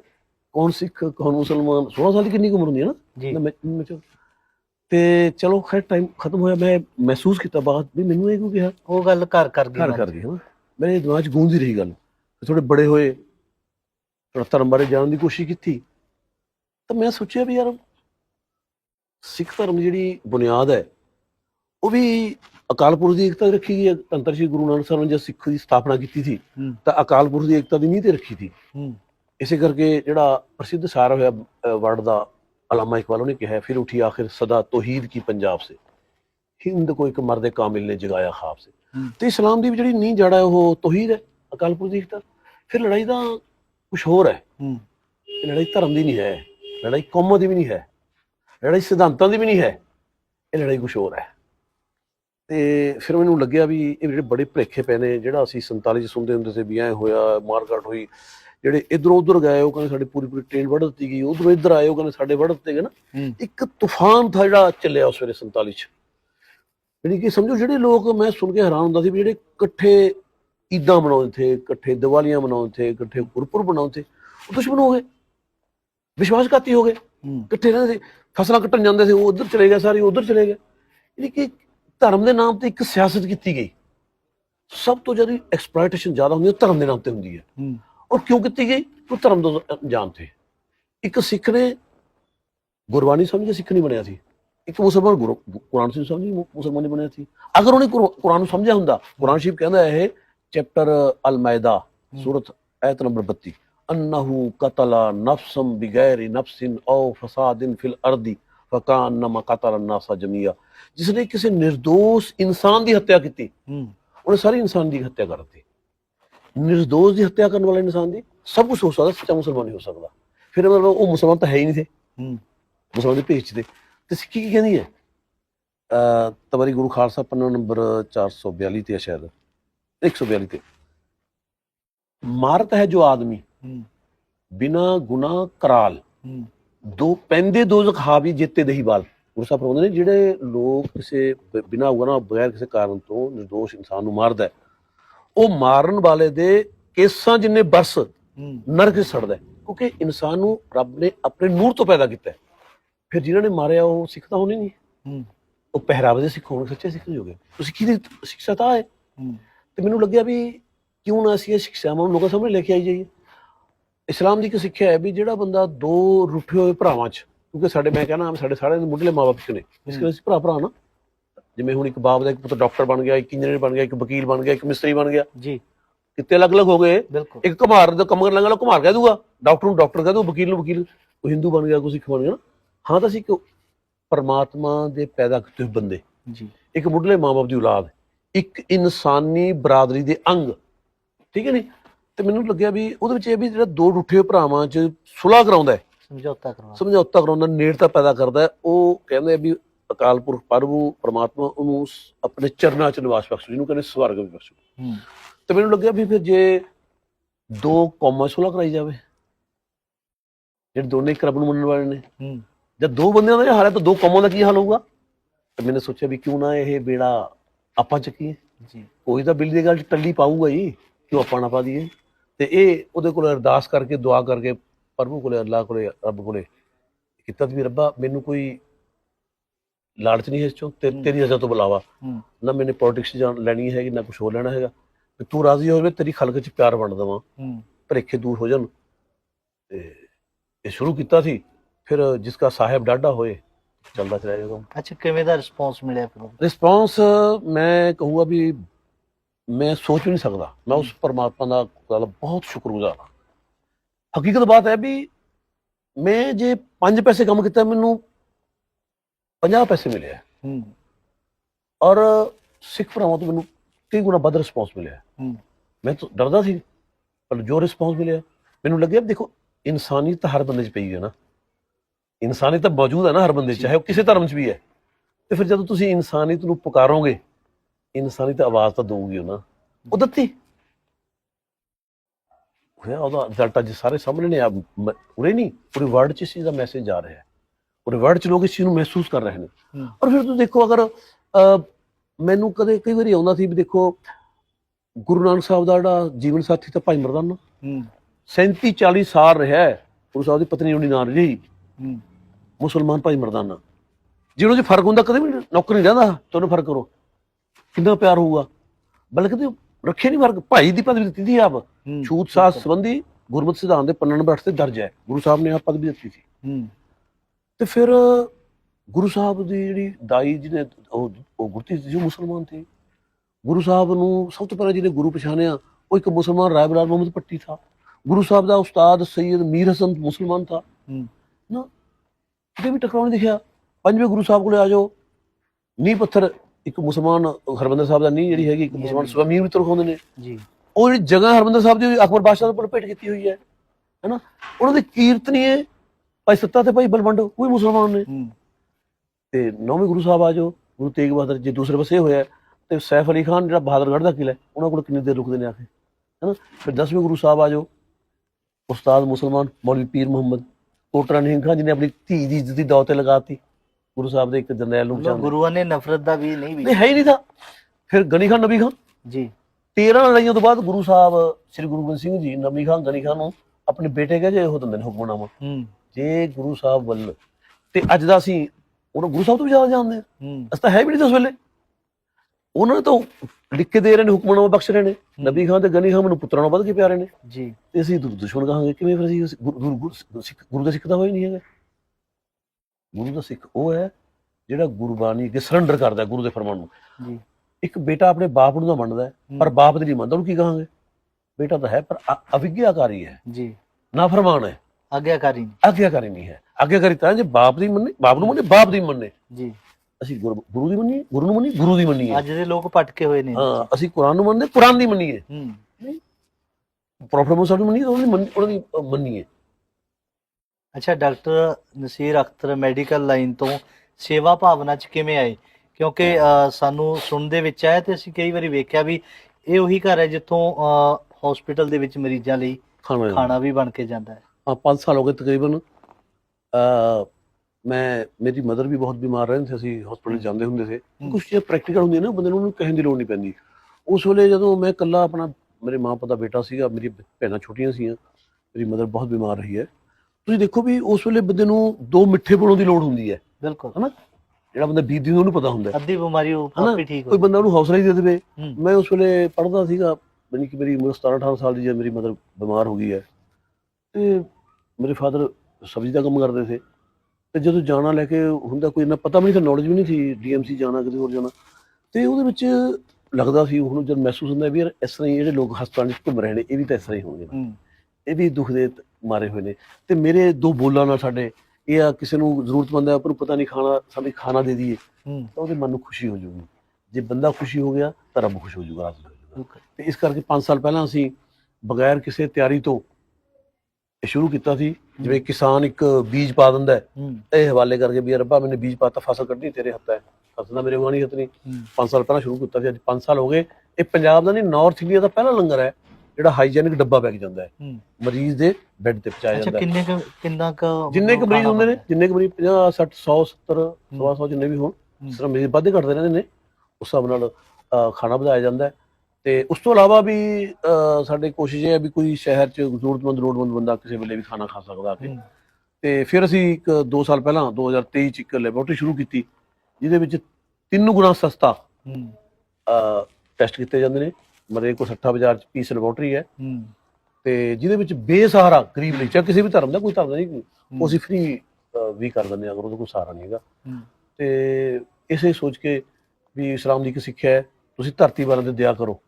ਕੌਣ ਸਿੱਖ ਕੌਣ ਮੁਸਲਮਾਨ? 16 ਸਾਲ ਦੀ ਕਿੰਨੀ ਉਮਰ ਹੁੰਦੀ ਹੈ ਨਾ? ਮੈਂ ਤੇ ਚਲੋ ਖੈਰ ਟਾਈਮ ਖਤਮ ਹੋਇਆ। ਮੈਂ ਮਹਿਸੂਸ ਕੀਤਾ ਬਾਅਦ ਵੀ ਮੈਨੂੰ ਇਹ ਕਿਉਂ ਕਿਹਾ? ਉਹ ਗੱਲ ਘਰ ਕਰ ਗਈ ਘਰ ਮਨ ਕਰ ਗਈ ਹਨਾ ਮੇਰੇ ਦਿਮਾਗ 'ਚ ਗੂੰਜਦੀ ਰਹੀ ਗੱਲ। ਥੋੜੇ ਬੜੇ ਹੋਏ ਥੋੜਾ ਧਰਮ ਬਾਰੇ ਜਾਣਨ ਦੀ ਕੋਸ਼ਿਸ਼ ਕੀਤੀ ਤਾਂ ਮੈਂ ਸੋਚਿਆ ਵੀ ਯਾਰ ਸਿੱਖ ਧਰਮ ਜਿਹੜੀ ਬੁਨਿਆਦ ਹੈ ਉਹ ਵੀ ਅਕਾਲ ਪੁਰਖ ਦੀ ਏਕਤਾ ਰੱਖੀ ਗਈ ਹੈ। ਤੰਤਰ ਸ਼੍ਰੀ ਗੁਰੂ ਨਾਨਕ ਸਾਹਿਬ ਨੇ ਜਦ ਸਿੱਖ ਦੀ ਸਥਾਪਨਾ ਕੀਤੀ ਸੀ ਤਾਂ ਅਕਾਲ ਪੁਰਖ ਦੀ ਏਕਤਾ ਦੀ ਨੀਂਹ ਤੇ ਰੱਖੀ ਸੀ। ਇਸੇ ਕਰਕੇ ਜਿਹੜਾ ਪ੍ਰਸਿੱਧ ਸਾਰ ਹੋਇਆ ਵਰਡ ਦਾ ਅਲਾਮਾ ਇਕਬਾਲ ਨੇ ਕਿਹਾ ਫਿਰ ਉਠੀ ਆਖਿਰ ਸਦਾ ਤੋਹੀਦ ਕੀ ਪੰਜਾਬ ਸੇ। ਹਿੰਦ ਕੋ ਇੱਕ ਮਰਦ ਕਾਮਿਲ ਨੇ ਜਗਾਇਆ ਖਾਬ ਸੇ। ਤੇ ਇਸਲਾਮ ਦੀ ਵੀ ਜਿਹੜੀ ਨੀਂਹ ਜੜਾ ਉਹ ਤੋਹੀਦ ਹੈ। ਅਕਾਲ ਪੁਰਖ ਦੀ ਏਕਤਾ ਫਿਰ ਲੜਾਈ ਦਾ ਕੁਝ ਹੋਰ ਹੈ। ਹੂੰ। ਇਹ ਲੜਾਈ ਧਰਮ ਦੀ ਨਹੀਂ ਹੈ। ਲੜਾਈ ਕੌਮਾਂ ਦੀ ਵੀ ਨਹੀਂ ਹੈ। ਲੜਾਈ ਸਿਧਾਂਤਾਂ ਦੀ ਵੀ ਨਹੀਂ ਹੈ। ਇਹ ਲੜਾਈ ਕੁਝ ਹੋਰ ਹੈ। ਤੇ ਫਿਰ ਮੈਨੂੰ ਲੱਗਿਆ ਵੀ ਇਹ ਜਿਹੜੇ ਬੜੇ ਭੁਲੇਖੇ ਪਏ ਨੇ ਜਿਹੜਾ ਅਸੀਂ 47 ਚ ਸੁਣਦੇ ਹੁੰਦੇ ਸੀ ਵੀ ਐ ਹੋਇਆ ਮਾਰਕਟ ਹੋਈ ਜਿਹੜੇ ਇਧਰੋਂ ਉਧਰ ਗਏ ਉਹ ਕਹਿੰਦੇ ਸਾਡੀ ਪੂਰੀ ਪੂਰੀ ਟ੍ਰੇਨ ਵੜ ਦਿੱਤੀ ਗਈ ਉਧਰੋਂ ਇੱਧਰ ਆਏ ਉਹ ਕਹਿੰਦੇ ਸਾਡੇ ਵੜ ਦਿੱਤੇ ਗਏ ਨਾ। ਇੱਕ ਤੂਫਾਨ ਥਾ ਜਿਹੜਾ ਚੱਲਿਆ ਉਸ ਵੇਲੇ 47 ਚ। ਜਿਹੜੀ ਕਿ ਸਮਝੋ ਜਿਹੜੇ ਲੋਕ ਮੈਂ ਸੁਣ ਕੇ ਹੈਰਾਨ ਹੁੰਦਾ ਸੀ ਵੀ ਜਿਹੜੇ ਇਕੱਠੇ ਈਦਾਂ ਮਨਾਉਂਦੇ ਥੇ ਇਕੱਠੇ ਦੀਵਾਲੀਆਂ ਮਨਾਉਂਦੇ ਥੇ ਇਕੱਠੇ ਗੁਰਪੁਰਬ ਮਨਾਉਂਦੇ ਥੇ। ਉਹ ਦੁਸ਼ਮਣ ਹੋ ਗਏ। ਵਿਸ਼ਵਾਸਘਾਤੀ ਹੋ ਗਏ। ਇਕੱਠੇ ਰਹਿੰਦੇ ਸੀ ਫਸਲਾਂ ਕੱਟਣ ਜਾਂਦੇ ਸੀ ਉਹ ਉਧਰ ਚਲੇ ਗਏ ਸਾਰੇ ਉਧਰ ਚਲੇ ਗਏ। ਯਾਨੀ ਕਿ ਧਰਮ ਦੇ ਨਾਮ ਤੇ ਇੱਕ ਸਿਆਸਤ ਕੀਤੀ ਗਈ। ਸਭ ਤੋਂ ਜ਼ਿਆਦਾ ਐਕਸਪਲੋਇਟੇਸ਼ਨ ਜ਼ਿਆਦਾ ਹੁੰਦੀ ਹੈ ਧਰਮ ਦੇ ਨਾਮ ਤੇ ਹੁੰਦੀ ਹੈ। ਹੂੰ। ਔਰ ਕਿਉਂ ਕੀਤੀ ਗਈ? ਉਹ ਧਰਮ ਦਾ ਜਾਣ ਤੇ ਇੱਕ ਸਿੱਖ ਨੇ ਗੁਰਬਾਣੀ ਸਮਝ ਕੇ ਸਿੱਖ ਨਹੀਂ ਬਣਿਆ ਸੀ। ਇੱਕ ਮੁਸਲਮਾਨ ਗੁਰੂ ਕੁਰਾਨ ਸਿੰਘ ਸਮਝ ਕੇ ਮੁਸਲਮਾਨ ਨਹੀਂ ਬਣਿਆ ਸੀ। ਅਗਰ ਉਹਨੇ ਕੁਰ- ਕੁਰਾਨ ਨੂੰ ਸਮਝਿਆ ਹੁੰਦਾ ਕੁਰਾਨ ਸ਼ਰੀਫ ਕਹਿੰਦਾ ਹੈ ਚੈਪਟਰ ਅਲ ਮਾਇਦਾ ਸੂਰਤ ਆਇਤ ਨੰਬਰ 32 ਅੰਨਹੁ ਕਤਲਾ ਨਫਸਮ ਬਿਗੈਰ ਨਫਸਿਨ ਔ ਫਸਾਦਿਨ ਫਿਲ ਅਰਦੀ ਫਕਾਨਮਾ ਕਤਲ ਨਾਸਾ ਜਮੀਆ ਜਿਸਨੇ ਕਿਸੇ ਨਿਰਦੋਸ਼ ਇਨਸਾਨ ਦੀ ਹੱਤਿਆ ਕੀਤੀ ਉਹਨੇ ਸਾਰੀ ਇਨਸਾਨ ਦੀ ਹੱਤਿਆ ਕਰ ਦਿੱਤੀ ਨਿਰਦੋਸ਼ ਦੀ ਹੱਤਿਆ ਕਰਨ ਵਾਲੇ ਇਨਸਾਨ ਦੀ ਸਭ ਕੁਝ ਹੋ ਸਕਦਾ ਸੱਚਾ ਮੁਸਲਮਾਨ ਹੋ ਸਕਦਾ ਫਿਰ ਮਤਲਬ ਉਹ ਮੁਸਲਮਾਨ ਤਾਂ ਹੈ ਹੀ ਨਹੀਂ ਥੇ ਹੂੰ ਮੁਸਲਮਾਨ ਦੇ ਭੇਜ ਤੇ ਤੇ ਸਿੱਖੀ ਕੀ ਕਹਿੰਦੀ ਹੈ ਅ ਤਵਾਰੀ ਗੁਰੂ ਖਾਲਸਾ ਪੰਨਾ ਨੰਬਰ 442 ਤੇ ਸ਼ਾਇਦ 142 ਤੇ। ਮਾਰਤ ਹੈ ਜੋ ਆਦਮੀ। ਬਿਨਾ ਗੁਨਾਹ ਕਰਾਲ। ਦੋ ਪੈਂਦੇ ਦੋਜ਼ਖ ਹਾਵੀ ਜਿੱਤੇ ਦਹੀ ਬਾਲ। ਗੁਰੂ ਸਾਹਿਬ ਫਰਮਾਉਂਦੇ ਨੇ ਜਿਹੜੇ ਲੋਕ ਕਿਸੇ ਬਿਨਾਂ ਗੁਨਾਹ ਬਗੈਰ ਕਿਸੇ ਕਾਰਨ ਤੋਂ ਨਿਰਦੋਸ਼ ਇਨਸਾਨ ਨੂੰ ਮਾਰਦਾ ਉਹ ਮਾਰਨ ਵਾਲੇ ਦੇ ਕੇਸਾਂ ਜਿੰਨੇ ਬਰਸ ਨਰਕ ਸੜਦਾ। ਕਿਉਂਕਿ ਇਨਸਾਨ ਨੂੰ ਰੱਬ ਨੇ ਆਪਣੇ ਨੂਰ ਤੋਂ ਪੈਦਾ ਕੀਤਾ। ਫਿਰ ਜਿਨ੍ਹਾਂ ਨੇ ਮਾਰਿਆ ਉਹ ਸਿੱਖ ਤਾਂ ਹੋਣੇ ਨਹੀਂ ਉਹ ਪਹਿਰਾਵੇ ਦੇ ਸਿੱਖ ਹੋਣਗੇ ਸੱਚੇ ਸਿੱਖ ਨਹੀਂ ਹੋਗੇ ਉਹ ਸਿੱਖੀ ਦੀ ਸਿੱਖਿਆ ਤਾਂ ਹੂੰ। ਤੇ ਮੈਨੂੰ ਲੱਗਿਆ ਵੀ ਕਿਉਂ ਨਾ ਅਸੀਂ ਇਹ ਸਿੱਖਿਆਵਾਂ ਨੂੰ ਲੋਕਾਂ ਸਾਹਮਣੇ ਲੈ ਕੇ ਆਈ ਜਾਈਏ ਇਸਲਾਮ ਦੀ ਇੱਕ ਸਿੱਖਿਆ ਹੈ ਵੀ ਜਿਹੜਾ ਬੰਦਾ ਦੋ ਰੁੱਠੇ ਹੋਏ ਭਰਾਵਾਂ 'ਚ ਕਿਉਂਕਿ ਸਾਡੇ ਮੈਂ ਕਹਿੰਦਾ ਸਾਡੇ ਸਾਰਿਆਂ ਦੇ ਮੁੱਢਲੇ ਮਾਪੇ ਨੇ? ਇਸ ਕਰਕੇ ਅਸੀਂ ਭਰਾ ਭਰਾ ਨਾ। ਜਿਵੇਂ ਹੁਣ ਇੱਕ ਬਾਪ ਦਾ ਇੱਕ ਪੁੱਤ ਡਾਕਟਰ ਬਣ ਗਿਆ ਇੱਕ ਇੰਜੀਨੀਅਰ ਬਣ ਗਿਆ ਇੱਕ ਵਕੀਲ ਬਣ ਗਿਆ ਇੱਕ ਮਿਸਤਰੀ ਬਣ ਗਿਆ। ਜੀ। ਕਿਤੇ ਅਲੱਗ-ਅਲੱਗ ਹੋ ਗਏ। ਇੱਕ ਘਮਾਰ ਦਾ ਕੰਮ ਕਰਨ ਲੱਗਾ ਉਹ ਘਮਾਰ ਕਹਿ ਦੂਗਾ ਡਾਕਟਰ ਨੂੰ ਡਾਕਟਰ ਕਹਿ ਦੂ ਵਕੀਲ ਨੂੰ ਵਕੀਲ ਕੋਈ ਹਿੰਦੂ ਬਣ ਗਿਆ ਕੋਈ ਸਿੱਖ ਬਣ ਗਿਆ ਨਾ। ਹਾਂ ਤਾਂ ਅਸੀਂ ਪਰਮਾਤਮਾ ਦੇ ਪੈਦਾ ਕੀਤੇ ਬੰਦੇ। ਜੀ। ਇੱਕ ਮੁੱਢਲੇ ਮਾਪੇ ਦੀ ਔਲਾਦ। ਇੱਕ ਇਨਸਾਨੀ ਬਰਾਦਰੀ ਦੇ ਅੰਗ। ਠੀਕ ਹੈ ਨਹੀਂ ਤੇ ਮੈਨੂੰ ਲੱਗਿਆ ਵੀ ਉਹਦੇ ਵਿੱਚ ਇਹ ਵੀ ਜਿਹੜਾ ਦੋ ਰੁੱਠੇ ਭਰਾਵਾਂ 'ਚ ਸੁਲਾਹ ਕਰਾਉਂਦਾ ਹੈ। ਸਮਝੌਤਾ ਕਰਾਉਂਦਾ ਨੇੜਤਾ ਪੈਦਾ ਕਰਦਾ ਹੈ, ਉਹ ਕਹਿੰਦੇ ਆ ਵੀ ਅਕਾਲ ਪੁਰਖ ਪ੍ਰਭੂ ਪਰਮਾਤਮਾ ਉਹਨੂੰ ਆਪਣੇ ਚਰਨਾਂ 'ਚ ਨਿਵਾਸ ਬਖਸ਼ੂ ਜਿਹਨੂੰ ਕਹਿੰਦੇ ਸਵਰਗ ਵੀ ਬਖਸ਼ੂ ਤੇ ਮੈਨੂੰ ਲੱਗਿਆ ਵੀ ਫਿਰ ਜੇ ਦੋ ਕੌਮਾਂ 'ਚ ਸੁਲਾਹ ਕਰਾਈ ਜਾਵੇ ਜਿਹੜੇ ਦੋਨੇ ਇੱਕ ਰੱਬ ਨੂੰ ਮੰਨਣ ਵਾਲੇ ਨੇ। ਜਦ ਦੋ ਬੰਦਿਆਂ ਦਾ ਹਾਲ ਹੈ ਤਾਂ ਦੋ ਕੌਮਾਂ ਦਾ ਕੀ ਹਾਲ ਹੋਊਗਾ? ਤੇ ਮੈंने ਸੋਚਿਆ ਵੀ ਕਿਉਂ ਨਾ ਇਹ ਬੇੜਾ ਆਪਾਂ ਚੱਕੀਏ। ਜੀ। ਕੋਈ ਤਾਂ ਬਿੱਲੀ ਦੀ ਗੱਲ 'ਚ ਟੱਲੀ ਪਾਊਗਾ ਹੀ ਕਿਉਂ ਆਪਾਂ ਨਾ ਪਾ ਦਈਏ। ਤੇ ਇਹ ਉਹਦੇ ਕੋਲ ਅਰਦਾਸ ਕਰਕੇ ਦੁਆ ਕਰਕੇ ਪ੍ਰਭੂ ਕੋਲੇ ਅੱਲਾਹ ਕੋਲੇ ਰੱਬ ਕੋਲੇ ਕੀਤਾ ਵੀ ਰੱਬਾ ਮੈਨੂੰ ਕੋਈ ਲਾਲਚ ਨਹੀਂ ਹੈ ਇਸ ਚੋਂ ਤੇ ਹੂੰ। ਤੇਰੀ ਰਜ਼ਾ ਤੋਂ ਬੁਲਾਵਾ। ਹੂੰ। ਨਾ ਮੈਨੇ ਪੋਲਿਟਿਕਸ ਜਾਣ ਲੈਣੀ ਹੈਗੀ ਨਾ ਕੁਝ ਹੋਰ ਲੈਣਾ ਹੈਗਾ। ਤੇ ਤੂੰ ਰਾਜ਼ੀ ਹੋਵੇ ਤੇਰੀ ਖਲਕ 'ਚ ਪਿਆਰ ਵੰਡ ਦੇਵਾਂ। ਹੂੰ। ਭਰੇਖੇ ਦੂਰ ਹੋ ਜਾਣ। ਤੇ ਇਹ ਸ਼ੁਰੂ ਕੀਤਾ ਸੀ ਫਿਰ ਜਿਸਕਾ ਸਾਹਿਬ ਡਾਢਾ ਹੋਏ ਚੱਲਦਾ ਚਲਾ ਜਾਏਗਾ ਅੱਛਾ ਕਿਵੇਂ ਦਾ ਰਿਸਪੌਂਸ ਮਿਲਿਆ ਫਿਰ ਰਿਸਪੌਂਸ ਮੈਂ ਕਹੂੰਗਾ ਵੀ ਮੈਂ ਸੋਚ ਵੀ ਨਹੀਂ ਸਕਦਾ। ਮੈਂ ਉਸ ਪਰਮਾਤਮਾ ਦਾ ਗੱਲ ਬਹੁਤ ਸ਼ੁਕਰਗੁਜ਼ਾਰ ਹਾਂ। ਹਕੀਕਤ ਬਾਤ ਹੈ ਵੀ ਮੈਂ ਜੇ 5 ਪੈਸੇ ਕੰਮ ਕੀਤਾ ਮੈਨੂੰ 50 ਪੈਸੇ ਮਿਲੇ ਹੈ। ਔਰ ਸਿੱਖ ਭਰਾਵਾਂ ਤੋਂ ਮੈਨੂੰ ਕਈ ਗੁਣਾ ਵੱਧ ਰਿਸਪੌਂਸ ਮਿਲਿਆ ਹੈ। ਮੈਂ ਤਾਂ ਡਰਦਾ ਸੀ ਪਰ ਜੋ ਰਿਸਪੌਂਸ ਮਿਲਿਆ ਮੈਨੂੰ ਲੱਗਿਆ ਦੇਖੋ ਇਨਸਾਨੀਅਤ ਹਰ ਬੰਦੇ 'ਚ ਪਈ ਹੈ ਨਾ। ਇਨਸਾਨੀਅਤ ਤਾਂ ਮੌਜੂਦ ਹੈ ਨਾ ਹਰ ਬੰਦੇ 'ਚ। ਚਾਹੇ ਉਹ ਕਿਸੇ ਧਰਮ 'ਚ ਵੀ ਹੈ। ਤੇ ਫਿਰ ਜਦੋਂ ਤੁਸੀਂ ਇਨਸਾਨੀਅਤ ਨੂੰ ਪੁਕਾਰੋਗੇ ਇਨਸਾਨੀਅਤ ਆਵਾਜ਼ ਤਾਂ ਦਊਗੀ ਉਹ ਨਾ। ਉਹ ਦਿੱਤੀ। ਹੋਇਆ ਉਹਦਾ ਰਿਜ਼ਲਟ ਅੱਜ ਸਾਰੇ ਸਾਹਮਣੇ ਨੇ ਆ ਉਰੇ ਨਹੀਂ ਪੂਰੇ ਵਰਲਡ 'ਚ ਇਸ ਚੀਜ਼ ਦਾ ਮੈਸੇਜ ਜਾ ਰਿਹਾ ਹੈ। ਪੂਰੇ ਵਰਲਡ 'ਚ ਲੋਕ ਇਸ ਚੀਜ਼ ਨੂੰ ਮਹਿਸੂਸ ਕਰ ਰਹੇ ਨੇ। ਔਰ ਫਿਰ ਤੁਸੀਂ ਦੇਖੋ ਅਗਰ ਮੈਨੂੰ ਕਦੇ ਕਈ ਵਾਰੀ ਆਉਂਦਾ ਸੀ ਵੀ ਦੇਖੋ ਗੁਰੂ ਨਾਨਕ ਸਾਹਿਬ ਦਾ ਜਿਹੜਾ ਜੀਵਨ ਸਾਥੀ ਤਾਂ ਭਾਈ ਮਰਦਾਨਾ। ਹੂੰ। 37 40 ਸਾਲ ਰਿਹਾ ਹੈ। ਗੁਰੂ ਸਾਹਿਬ ਦੀ ਪਤਨੀ ਉਹਦੀ ਨਾਂ ਰਹੀ। ਹੂੰ ਮੁਸਲਮਾਨ ਭਾਈ ਮਰਦਾਨਾ। ਜਿਹਨੂੰ 'ਚ ਫ਼ਰਕ ਹੁੰਦਾ ਕਦੇ ਵੀ ਨੌਕਰ ਰਹਿੰਦਾ ਤੁਹਾਨੂੰ ਫ਼ਰਕ ਕਰੋ। ਕਿੰਨਾ ਪਿਆਰ ਹੋਊਗਾ। ਬਲਕਿ ਤੇ ਰੱਖੇ ਨਹੀਂ ਫ਼ਰਕ ਭਾਈ ਦੀ ਪਦਵੀ ਦਿੱਤੀ ਸੀ ਆਪ। ਛੂਤ ਸਾਸ ਸੰਬੰਧੀ ਗੁਰਮਤਿ ਸਿਧਾਂਤ ਦੇ ਪੰਨਣ ਨੰਬਰ 8 ਤੇ ਦਰਜ ਹੈ। ਗੁਰੂ ਸਾਹਿਬ ਨੇ ਆਪ ਪਦਵੀ ਦਿੱਤੀ ਸੀ। ਹੂੰ। ਤੇ ਫਿਰ ਗੁਰੂ ਸਾਹਿਬ ਦੀ ਜਿਹੜੀ ਦਾਈ ਜਿਹਨੇ ਉਹ ਉਹ ਗੁਰਤੀ ਉਹ ਮੁਸਲਮਾਨ ਸੀ। ਗੁਰੂ ਸਾਹਿਬ ਨੂੰ ਸਭ ਤੋਂ ਪਹਿਲਾਂ ਜਿਹਨੇ ਗੁਰੂ ਪਛਾਣਿਆ ਉਹ ਇੱਕ ਮੁਸਲਮਾਨ ਰਾਏ ਬਲਾਲ ਮੁਹੰਮਦ ਪੱਟੀ ਥਾ। ਗੁਰੂ ਸਾਹਿਬ ਦਾ ਉਸਤਾਦ ਸੈਯਦ ਮੀਰ ਹਸਨ ਮੁਸਲਮਾਨ ਥਾ। ਨਾ। ਕਿਤੇ ਵੀ ਟਕਰਾਉ ਨਹੀਂ ਦਿਖਿਆ। ਪੰਜਵੇਂ ਗੁਰੂ ਸਾਹਿਬ ਕੋਲੇ ਆ ਜਾਓ। ਨੀਂਹ ਪੱਥਰ ਇੱਕ ਮੁਸਲਮਾਨ ਹਰਬੰਦਰ ਸਾਹਿਬ ਦਾ ਨੀਂਹ ਜਿਹੜੀ ਹੈਗੀ ਇੱਕ ਮੁਸਲਮਾਨ ਸਵਾਮੀ ਵੀ ਤੁਰਖਾਉਂਦੇ ਨੇ। ਜੀ। ਉਹ ਜਿਹੜੀ ਜਗ੍ਹਾ ਹਰਬੰਦਰ ਸਾਹਿਬ ਦੀ ਅਕਬਰ ਬਾਦਸ਼ਾਹ ਦੇ ਉੱਪਰ ਭੇਟ ਕੀਤੀ ਹੋਈ ਹੈ ਹੈਨਾ? ਉਹਨਾਂ ਦੇ ਕੀਰਤਨੀਏ ਭਾਈ ਸੱਤਾ ਤੇ ਭਾਈ ਬਲਵੰਡ ਵੀ ਮੁਸਲਮਾਨ ਨੇ। ਤੇ ਨੌਵੇਂ ਗੁਰੂ ਸਾਹਿਬ ਆ ਜਾਓ। ਗੁਰੂ ਤੇਗ ਬਹਾਦਰ ਜੀ ਦੂਸਰੇ ਪਾਸੇ ਹੋਇਆ ਤੇ ਸੈਫ ਅਲੀ ਖਾਨ ਜਿਹੜਾ ਬਹਾਦਰਗੜ੍ਹ ਦਾ ਕਿਲਾ ਉਹਨਾਂ ਕੋਲ ਕਿੰਨੀ ਦੇਰ ਰੁਕਦੇ ਨੇ ਆ ਕੇ ਹੈਨਾ? ਫਿਰ ਦਸਵੇਂ ਗੁਰੂ ਸਾਹਿਬ ਆ ਜਾਓ। ਉਸਤਾਦ ਮੁਸਲਮਾਨ ਮੌਲਵੀ ਪੀਰ ਮੁਹੰਮਦ। ਕੋਟਰਾ ਨਹੀਂ ਖਾਨ ਜਿਹਨੇ ਆਪਣੀ ਧੀ ਦੀ ਇੱਜ਼ਤ ਦੀ ਦਾਅ ਤੇ ਲਗਾਤੀ। ਗੁਰੂ ਸਾਹਿਬ ਦੇ ਇੱਕ ਜਰਨੈਲ ਨੂੰ ਮਤਲਬ ਬਚਾਉਣ ਗੁਰੂਆਂ ਨੇ ਨਫ਼ਰਤ ਦਾ ਵੀ ਨਹੀਂ ਵੀ ਨਹੀਂ ਹੈ ਹੀ ਨਹੀਂ ਥਾ ਫਿਰ ਗਨੀ ਖਾਨ ਨਬੀ ਖਾਨ? ਜੀ। 13 ਲੜਾਈਆਂ ਤੋਂ ਬਾਅਦ ਗੁਰੂ ਸਾਹਿਬ ਸ੍ਰੀ ਗੁਰੂ ਗੋਬਿੰਦ ਸਿੰਘ ਜੀ ਨਬੀ ਖਾਨ ਗਨੀ ਖਾਨ ਨੂੰ ਆਪਣੇ ਬੇਟੇ ਕਹੇ ਜੇ ਉਹ ਦਿੰਦੇ ਨੇ ਹੁਕਮਨਾਮਾ ਹੂੰ। ਜੇ ਗੁਰੂ ਸਾਹਿਬ ਵੱਲ ਤੇ ਅੱਜ ਦਾ ਅਸੀਂ ਉਹਨਾਂ ਗੁਰੂ ਸਾਹਿਬ ਤੋਂ ਵੀ ਜ਼ਿਆਦਾ ਜਾਣਦੇ ਹਾਂ ਹੂੰ। ਅਸੀਂ ਤਾਂ ਹੈ ਵੀ ਨਹੀਂ ਉਸ ਵੇਲੇ। ਉਹਨਾਂ ਨੇ ਤਾਂ ਲਿਖ ਕੇ ਦੇ ਰਹੇ ਨੇ ਹੁਕਮਨਾਮਾ ਬਖਸ਼ ਰਹੇ ਨੇ। ਨਬੀ ਖਾਨ ਤੇ ਗਨੀ ਖਾਨ ਮੈਨੂੰ ਪੁੱਤਰਾਂ ਨਾਲੋਂ ਵੱਧ ਕੇ ਪਿਆਰੇ ਨੇ। ਜੀ। ਤੇ ਅਸੀਂ ਦੁ- ਦੁਸ਼ਮਣ ਕਹਾਂਗੇ। ਕਿਵੇਂ ਫਿਰ ਅਸੀਂ ਗੁਰੂ ਸਿੱਖ ਦਾ ਸਿੱਖ ਹੋਈ ਨਹੀਂ ਹੈਗਾ। ਗੁਰੂ ਦਾ ਸਿੱਖ ਉਹ ਹੈ ਜਿਹੜਾ ਗੁਰਬਾਣੀ ਅੱਗੇ ਸਰੈਂਡਰ ਕਰਦਾ ਹੈ ਗੁਰੂ ਦੇ ਫਰਮਾਨ ਨੂੰ। ਜੀ। ਇੱਕ ਬੇਟਾ ਆਪਣੇ ਬਾਪ ਨੂੰ ਤਾਂ ਮੰਨਦਾ ਪਰ ਬਾਪ ਦੀ ਨਹੀਂ ਮੰਨਦਾ ਉਹਨੂੰ ਕੀ ਕਹਾਂਗੇ? ਬੇਟਾ ਤਾਂ ਹੈ ਪਰ ਅਵਿਗਿਆਕਾਰੀ ਹੈ। ਜੀ। ਨਾ ਫਰਮਾਨ ਹੈ। ਆਗਿਆਕਾਰੀ। ਨਹੀਂ। ਆਗਿਆਕਾਰੀ ਨਹੀਂ ਹੈ। ਆਗਿਆਕਾਰੀ ਤਾਂ ਜੇ ਬਾਪ ਦੀ ਮੰਨੇ ਬਾਪ ਨੂੰ ਮੰਨੇ ਬਾਪ ਦੀ ਮੰਨੇ। ਜੀ। ਅਸੀਂ ਗੁਰੂ ਗੁਰੂ ਦੀ ਮੰਨੀਏ ਗੁਰੂ ਨੂੰ ਮੰਨੀਏ ਗੁਰੂ ਦੀ ਮੰਨੀਏ। ਅੱਜ ਦੇ ਲੋਕ ਭਟਕੇ ਹੋਏ ਨੇ। ਹਾਂ ਅਸੀਂ ਕੁਰਾਨ ਨੂੰ ਮੰਨਦੇ ਕੁਰਾਨ ਦੀ ਮੰਨੀਏ। ਹੂੰ। ਪ੍ਰੋਫੈਟ ਮੁਹੰਮਦ ਨੂੰ ਮੰਨੀਏ ਤਾਂ ਉਹਦੀ ਮੰਨੀ- ਉਹਨਾਂ ਦੀ ਅ, ਮੰਨੀਏ। ਅੱਛਾ doctor Nasir Akhtar medical line ਤੋਂ ਸੇਵਾ ਭਾਵਨਾ ਚ ਕਿਵੇਂ ਆਏ? ਕਿਉਂਕਿ ਅਹ, ਸਾਨੂੰ ਸੁਣਨ ਦੇ ਵਿੱਚ ਆਇਆ ਤੇ ਅਸੀਂ ਕਈ ਵਾਰੀ ਵੇਖਿਆ ਵੀ ਇਹ ਉਹੀ ਘਰ ਹੈ ਜਿੱਥੋਂ ਹਸਪੀਟਲ ਦੇ ਵਿੱਚ ਮਰੀਜ਼ਾਂ ਲਈ ਖਾਣਾ ਖਾਣਾ ਵੀ ਬਣ ਕੇ ਜਾਂਦਾ ਹੈ। ਹਾਂ 5 ਸਾਲ ਹੋ ਗਏ ਤਕਰੀਬਨ ਅ ਮੈਂ ਮੇਰੀ ਮਦਰ ਵੀ ਬਹੁਤ ਬਿਮਾਰ ਰਹਿੰਦੇ ਸੀ ਅਸੀਂ ਹਸਪੀਟਲ ਜਾਂਦੇ ਹੁੰਦੇ ਸੀ। ਕੁਝ ਚੀਜ਼ਾਂ ਪ੍ਰੈਕਟੀਕਲ ਹੁੰਦੀਆਂ ਨਾ ਬੰਦੇ ਨੂੰ ਉਹਨੂੰ ਕਹਿਣ ਦੀ ਲੋੜ ਨਹੀਂ ਪੈਂਦੀ। ਉਸ ਵੇਲੇ ਜਦੋਂ ਮੈਂ ਇਕੱਲਾ ਆਪਣਾ ਮੇਰੇ ਮਾਂ ਪਿਓ ਦਾ ਬੇਟਾ ਸੀਗਾ ਮੇਰੀ ਭੈਣਾਂ ਛੋਟੀਆਂ ਸੀਗੀਆਂ ਮੇਰੀ ਮਦਰ ਬਹੁਤ ਬਿਮਾਰ ਰਹੀ ਹੈ। ਤੁਸੀਂ ਦੇਖੋ ਵੀ ਉਸ ਵੇਲੇ ਬੰਦੇ ਨੂੰ ਦੋ ਮਿੱਠੇ ਪਾਉਣ ਦੀ ਲੋੜ ਹੁੰਦੀ ਹੈ। ਬਿਲਕੁਲ। ਹਨਾ? ਜਿਹੜਾ ਬੰਦਾ ਬੀਤਦੀ ਨੂੰ ਉਹਨੂੰ ਪਤਾ ਹੁੰਦਾ ਹੈ। ਅੱਧੀ ਬਿਮਾਰੀ ਉਹ? ਆਪੇ ਠੀਕ ਕੋਈ ਹੋ ਬੰਦਾ ਉਹਨੂੰ ਹੌਸਲਾ ਹੀ ਦੇ ਦੇਵੇ। ਮੈਂ ਉਸ ਵੇਲੇ ਪੜ੍ਹਦਾ ਸੀਗਾ ਬਣੀ ਕਿ ਮੇਰੀ ਉਮਰ 17 18 ਸਾਲ ਦੀ ਜਦ ਮੇਰੀ ਮਦਰ ਬਿਮਾਰ ਹੋ ਗਈ ਹੈ। ਤੇ ਮੇਰੇ ਫਾਦਰ ਸਬਜ਼ੀ ਦਾ ਕੰਮ ਕਰਦੇ ਸੀ। ਤੇ ਜਦੋਂ ਜਾਣਾ ਲੈ ਕੇ ਹੁੰਦਾ ਕੋਈ ਇੰਨਾ ਪਤਾ ਵੀ ਨਹੀਂ ਸੀ ਨੌਲੇਜ ਵੀ ਨਹੀਂ ਸੀ ਡੀਐਮਸੀ ਜਾਣਾ ਕਿਤੇ ਹੋਰ ਜਾਣਾ। ਤੇ ਉਹਦੇ ਵਿੱਚ ਲੱਗਦਾ ਸੀ ਹੁਣ ਜਦ ਮਹਿਸੂਸ ਹੁੰਦਾ ਵੀ ਯਾਰ ਇਸ ਤਰ੍ਹਾਂ ਹੀ ਜਿਹੜੇ ਲੋਕ ਹਸਪਤਾਲ 'ਚ ਘੁੰਮ ਰਹੇ ਨੇ ਇਹ ਵੀ ਤਾਂ ਇਸ ਤਰ੍ਹਾਂ ਹੀ ਹੋਣਗੇ ਇਹ ਵੀ ਦੁੱਖ ਦੇ ਮਾਰੇ ਹੋਏ ਨੇ। ਤੇ ਮੇਰੇ ਦੋ ਬੋਲਾਂ ਨਾਲ ਸਾਡੇ ਇਹ ਆ ਕਿਸੇ ਨੂੰ ਜ਼ਰੂਰਤਮੰਦ ਹੈ ਆਪਾਂ ਨੂੰ ਪਤਾ ਨਹੀਂ ਖਾਣਾ ਸਾਨੂੰ ਖਾਣਾ ਦੇ ਦਈਏ ਹੂੰ। ਤਾਂ ਉਹਦੇ ਮਨ ਨੂੰ ਖੁਸ਼ੀ ਹੋ ਜਾਊਗੀ। ਜੇ ਬੰਦਾ ਖੁਸ਼ੀ ਹੋ ਗਿਆ ਤਾਂ ਰੱਬ ਖੁਸ਼ ਹੋ ਜਾਊਗਾ ਹੋ। ਤੇ ਇਸ ਕਰਕੇ 5 ਸਾਲ ਪਹਿਲਾਂ ਅਸੀਂ ਬਗੈਰ ਕਿਸੇ ਤਿਆਰੀ ਤੋਂ ਇਹ ਸ਼ੁਰੂ ਕੀਤਾ ਸੀ ਜਿਵੇਂ ਕਿਸਾਨ ਇੱਕ ਬੀਜ ਪਾ ਦਿੰਦਾ ਹੈ, ਇਹ ਹਵਾਲੇ ਕਰਕੇ ਵੀ ਰੱਬਾ ਮੈਨੇ ਬੀਜ ਪਾਤਾ ਫਸਲ ਕੱਢਣੀ ਤੇਰੇ ਹੱਥ ਹੈ। ਫਸਲ ਦਾ ਮੇਰੇ ਵਾਣੀ ਹੱਥ ਨਹੀਂ ਹੂੰ। 5 ਸਾਲ ਪਹਿਲਾਂ ਸ਼ੁਰੂ ਕੀਤਾ ਸੀ ਅੱਜ 5 ਸਾਲ ਹੋ ਗਏ। ਇਹ ਪੰਜਾਬ ਦਾ ਨਹੀਂ ਨਾਰਥ ਇੰਡੀਆ ਦਾ ਪਹਿਲਾ ਲੰਗਰ ਹੈ ਜਿਹੜਾ ਹਾਈਜੀਨਿਕ ਡੱਬਾ ਬੈਗ ਜਾਂਦਾ ਹੈ। ਹੂੰ। ਮਰੀਜ਼ ਦੇ ਬੈੱਡ ਤੇ ਪਹੁੰਚਾਇਆ ਅੱਛਾ ਜਾਂਦਾ ਹੈ। ਕਿੰਨੇ ਕੁ ਕਿੰਨਾ ਕੁ ਜਿੰਨੇ ਕੁ ਮਰੀਜ਼ ਹੁੰਦੇ ਨੇ ਜਿੰਨੇ ਕੁ ਮਰੀਜ਼ 50 60 100 70 ਸਵਾ 100 ਜਿੰਨੇ ਵੀ ਹੋਣ ਤਰ੍ਹਾਂ ਮਰੀਜ਼ ਵੱਧੇ ਘਟਦੇ ਰਹਿੰਦੇ ਨੇ ਉਸ ਹਿਸਾਬ ਨਾਲ ਖਾਣਾ ਵਧਾਇਆ ਜਾਂਦਾ ਹੈ। ਤੇ ਉਸ ਤੋਂ ਇਲਾਵਾ ਵੀ ਸਾਡੀ ਕੋਸ਼ਿਸ਼ ਇਹ ਹੈ ਵੀ ਕੋਈ ਸ਼ਹਿਰ 'ਚ ਜ਼ਰੂਰਤਮੰਦ ਲੋੜਵੰਦ ਬੰਦਾ ਕਿਸੇ ਵੇਲੇ ਵੀ ਖਾਣਾ ਖਾ ਸਕਦਾ ਕੇ ਹੂੰ, ਤੇ ਫਿਰ ਅਸੀਂ ਇੱਕ 2 ਸਾਲ ਪਹਿਲਾਂ 2023 ਚ ਇੱਕ ਲੈਬੋਰੇਟਰੀ ਸ਼ੁਰੂ ਕੀਤੀ ਜਿਹਦੇ ਵਿੱਚ ਤਿੰਨ ਗੁਣਾ ਸਸਤਾ ਟੈਸਟ ਕੀਤੇ ਜਾਂਦੇ ਨੇ। ਮਰੇ ਕੋ ਸੱਠਾ ਬਾਜ਼ਾਰ ਚ ਪੀਸ ਲੈਬੋਰੇਟਰੀ ਹੈ। ਤੇ ਜਿਹਦੇ ਵਿੱਚ ਬੇਸਹਾਰਾ ਗਰੀਬ ਲਈ ਚਾਹੇ ਕਿਸੇ ਵੀ ਧਰਮ ਦਾ ਕੋਈ ਧਰਮ ਨਹੀਂ ਉਹ ਅਸੀਂ ਫ੍ਰੀ ਵੀ ਕਰ ਦਿੰਦੇ ਅਗਰ ਉਹਦਾ ਕੋਈ ਸਹਾਰਾ ਨਹੀਂ ਹੈਗਾ। ਤੇ ਇਸੇ ਸੋਚ ਕੇ ਵੀ ਇਸਲਾਮ ਦੀ ਇੱਕ ਸਿੱਖਿਆ ਹੈ। ਤੁਸੀਂ ਧਰਤੀ ਵਾਲਿਆਂ ਤੇ ਦਇਆ ਕਰੋ।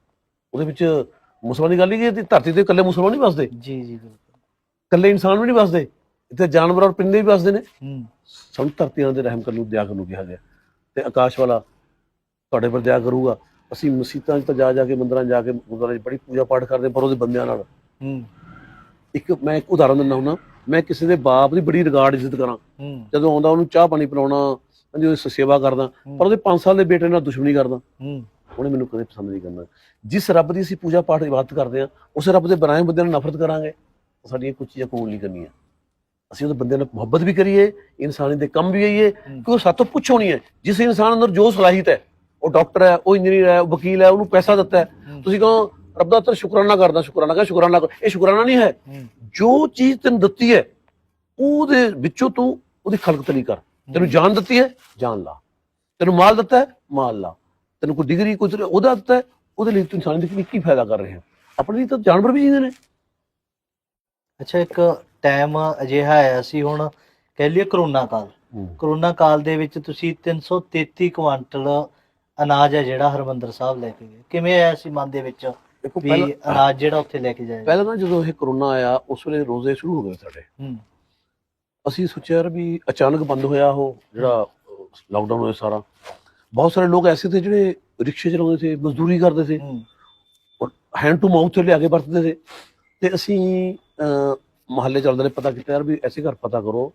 ਉਹਦੇ ਵਿੱਚ ਮੁਸਲਮਾਨ ਦੀ ਗੱਲ ਨਹੀਂ ਕਿ ਧਰਤੀ ਤੇ ਇਕੱਲੇ ਮੁਸਲਮਾਨ ਨਹੀਂ ਵਸਦੇ? ਜੀ ਜੀ ਬਿਲਕੁਲ। ਇਕੱਲੇ ਇਨਸਾਨ ਵੀ ਨਹੀਂ ਵਸਦੇ? ਇੱਥੇ ਜਾਨਵਰ ਔਰ ਪਰਿੰਦੇ ਵੀ ਵਸਦੇ ਨੇ? ਹੂੰ। ਸਾਨੂੰ ਧਰਤੀ ਵਾਲਿਆਂ ਦੇ ਰਹਿਮ ਕਰਨ ਨੂੰ ਦਇਆ ਕਰਨ ਕਿਹਾ ਗਿਆ। ਤੇ ਆਕਾਸ਼ ਵਾਲਾ ਤੁਹਾਡੇ ਪਰ ਦਇਆ ਕਰੂਗਾ। ਅਸੀਂ ਮਸੀਤਾਂ 'ਚ ਤਾਂ ਜਾ ਜਾ ਕੇ ਮੰਦਰਾਂ 'ਚ ਜਾ ਕੇ ਗੁਰਦੁਆਰੇ 'ਚ ਬੜੀ ਪੂਜਾ ਪਾਠ ਕਰਦੇ ਪਰ ਉਹਦੇ ਬੰਦਿਆਂ ਨਾਲ। ਹੂੰ। ਇੱਕ ਮੈਂ ਇੱਕ ਉਦਾਹਰਨ ਦਿੰਦਾ ਹੁੰਦਾ ਮੈਂ ਕਿਸੇ ਦੇ ਬਾਪ ਦੀ ਬੜੀ ਰਿਗਾਰਡ ਇੱਜ਼ਤ ਕਰਾਂ। ਹੂੰ। ਜਦੋਂ ਆਉਂਦਾ ਉਹਨੂੰ ਚਾਹ ਪਾਣੀ ਪਿਲਾਉਣਾ ਉਹਦੀ ਉਹਦੀ ਸੇਵਾ ਕਰਦਾ ਪਰ ਉਹਦੇ 5 ਸਾਲ ਦੇ ਬੇਟੇ ਨਾਲ ਦੁਸ਼ਮਣੀ ਕਰਦਾ। ਹੂੰ। ਉਹਨੇ ਮੈਨੂੰ ਕਦੇ ਪਸੰਦ ਨਹੀਂ ਕਰਨਾ। ਜਿਸ ਰੱਬ ਦੀ ਅਸੀਂ ਪੂਜਾ ਪਾਠ ਇਬਾਦਤ ਕਰਦੇ ਹਾਂ ਉਸ ਰੱਬ ਦੇ ਬਣਾਏ ਬੰਦਿਆਂ ਨਾਲ ਨਫ਼ਰਤ ਕਰਾਂਗੇ। ਸਾਡੀਆਂ ਕੁਝ ਚੀਜ਼ਾਂ ਕੋਲ ਨਹੀਂ ਕਰਨੀਆਂ। ਅਸੀਂ ਉਹਦੇ ਬੰਦਿਆਂ ਨਾਲ ਮੁਹੱਬਤ ਵੀ ਕਰੀਏ ਇਨਸਾਨੀ ਦੇ ਕੰਮ ਵੀ ਆਈਏ ਕਿਉਂਕਿ ਉਹ ਸਾਤੋਂ ਪੁੱਛੋ ਨਹੀਂ ਹੈ। ਜਿਸ ਇਨਸਾਨ ਅੰਦਰ ਜੋ ਸਲਾਹੀਤ ਹੈ ਉਹ ਡਾਕਟਰ ਹੈ ਉਹ ਇੰਜੀਨੀਅਰ ਹੈ ਉਹ ਵਕੀਲ ਹੈ ਉਹਨੂੰ ਪੈਸਾ ਦਿੱਤਾ ਹੈ। ਤੁਸੀਂ ਕਹੋ ਰੱਬ ਦਾ ਤੇਰਾ ਸ਼ੁਕਰਾਨਾ ਕਰਦਾ ਸ਼ੁਕਰਾਨਾ ਕਰ ਸ਼ੁਕਰਾਨਾ ਕਰ ਇਹ ਸ਼ੁਕਰਾਨਾ ਨਹੀਂ ਹੈ। ਹੂੰ। ਜੋ ਚੀਜ਼ ਤੈਨੂੰ ਦਿੱਤੀ ਹੈ ਉਹਦੇ ਵਿੱਚੋਂ ਤੂੰ ਉਹਦੀ ਖਲਕਤ ਨਹੀਂ ਕਰ। ਤੈਨੂੰ ਜਾਨ ਦਿੱਤੀ ਹੈ ਜਾਨ ਲਾ। ਤੈਨੂੰ ਮਾਲ ਦਿੱਤਾ ਹੈ ਮਾਲ ਲਾ। ਤੈਨੂੰ ਕੋਈ ਡਿਗਰੀ ਕੋਈ ਉਹਦਾ ਦਿੱਤਾ ਉਹਦੇ ਲਈ ਤੂੰ ਇਨਸਾਨੀ ਦੀ ਕੀ ਫਾਇਦਾ ਕਰ ਰਹੇ ਆਪਣੇ ਲਈ ਤਾਂ ਜਾਨਵਰ ਵੀ ਜੀਂਦੇ ਨੇ। ਅੱਛਾ ਇੱਕ ਟਾਈਮ ਅਜਿਹਾ ਆਇਆ ਸੀ ਹੁਣ ਕਹਿ ਲਈਏ ਕਰੋਨਾ ਕਾਲ। ਕਰੋਨਾ ਕਾਲ ਦੇ ਵਿੱਚ ਤੁਸੀਂ 333 ਕੁਆਂਟਲ ਅਨਾਜ ਹੈ ਜਿਹੜਾ ਹਰਮੰਦਰ ਸਾਹਿਬ ਲੈ ਕੇ ਗਏ। ਕਿਵੇਂ ਆਇਆ ਸੀ ਮਨ ਦੇ ਵਿੱਚ ਵੀ ਅਨਾਜ ਜਿਹੜਾ ਉੱਥੇ ਲੈ ਕੇ ਜਾਇਆ ਪਹਿਲਾਂ ਨਾ ਜਦੋਂ ਇਹ ਕਰੋਨਾ ਆਇਆ ਉਸ ਵੇਲੇ ਰੋਜ਼ੇ ਸ਼ੁਰੂ ਹੋ ਗਏ ਸਾਡੇ। ਅਸੀਂ ਸੋਚਿਆ ਵੀ ਅਚਾਨਕ ਬੰਦ ਹੋਇਆ ਉਹ ਜਿਹੜਾ ਲਾਕਡਾਊਨ ਹੋਇਆ ਸਾਰਾ। ਬਹੁਤ ਸਾਰੇ ਲੋਕ ਐਸੇ ਥੇ ਜਿਹੜੇ ਰਿਕਸ਼ੇ ਚਲਾਉਂਦੇ ਸੀ ਮਜ਼ਦੂਰੀ ਕਰਦੇ ਸੀ। ਔਰ ਹੈਂਡ ਟੂ ਮਾਊਥ ਲਿਆ ਕੇ ਵਰਤਦੇ ਸੀ। ਤੇ ਅਸੀਂ ਮਹੱਲੇ ਚੱਲਦੇ ਨੇ ਪਤਾ ਕੀਤਾ ਯਾਰ ਵੀ ਐਸੇ ਘਰ ਪਤਾ ਕਰੋ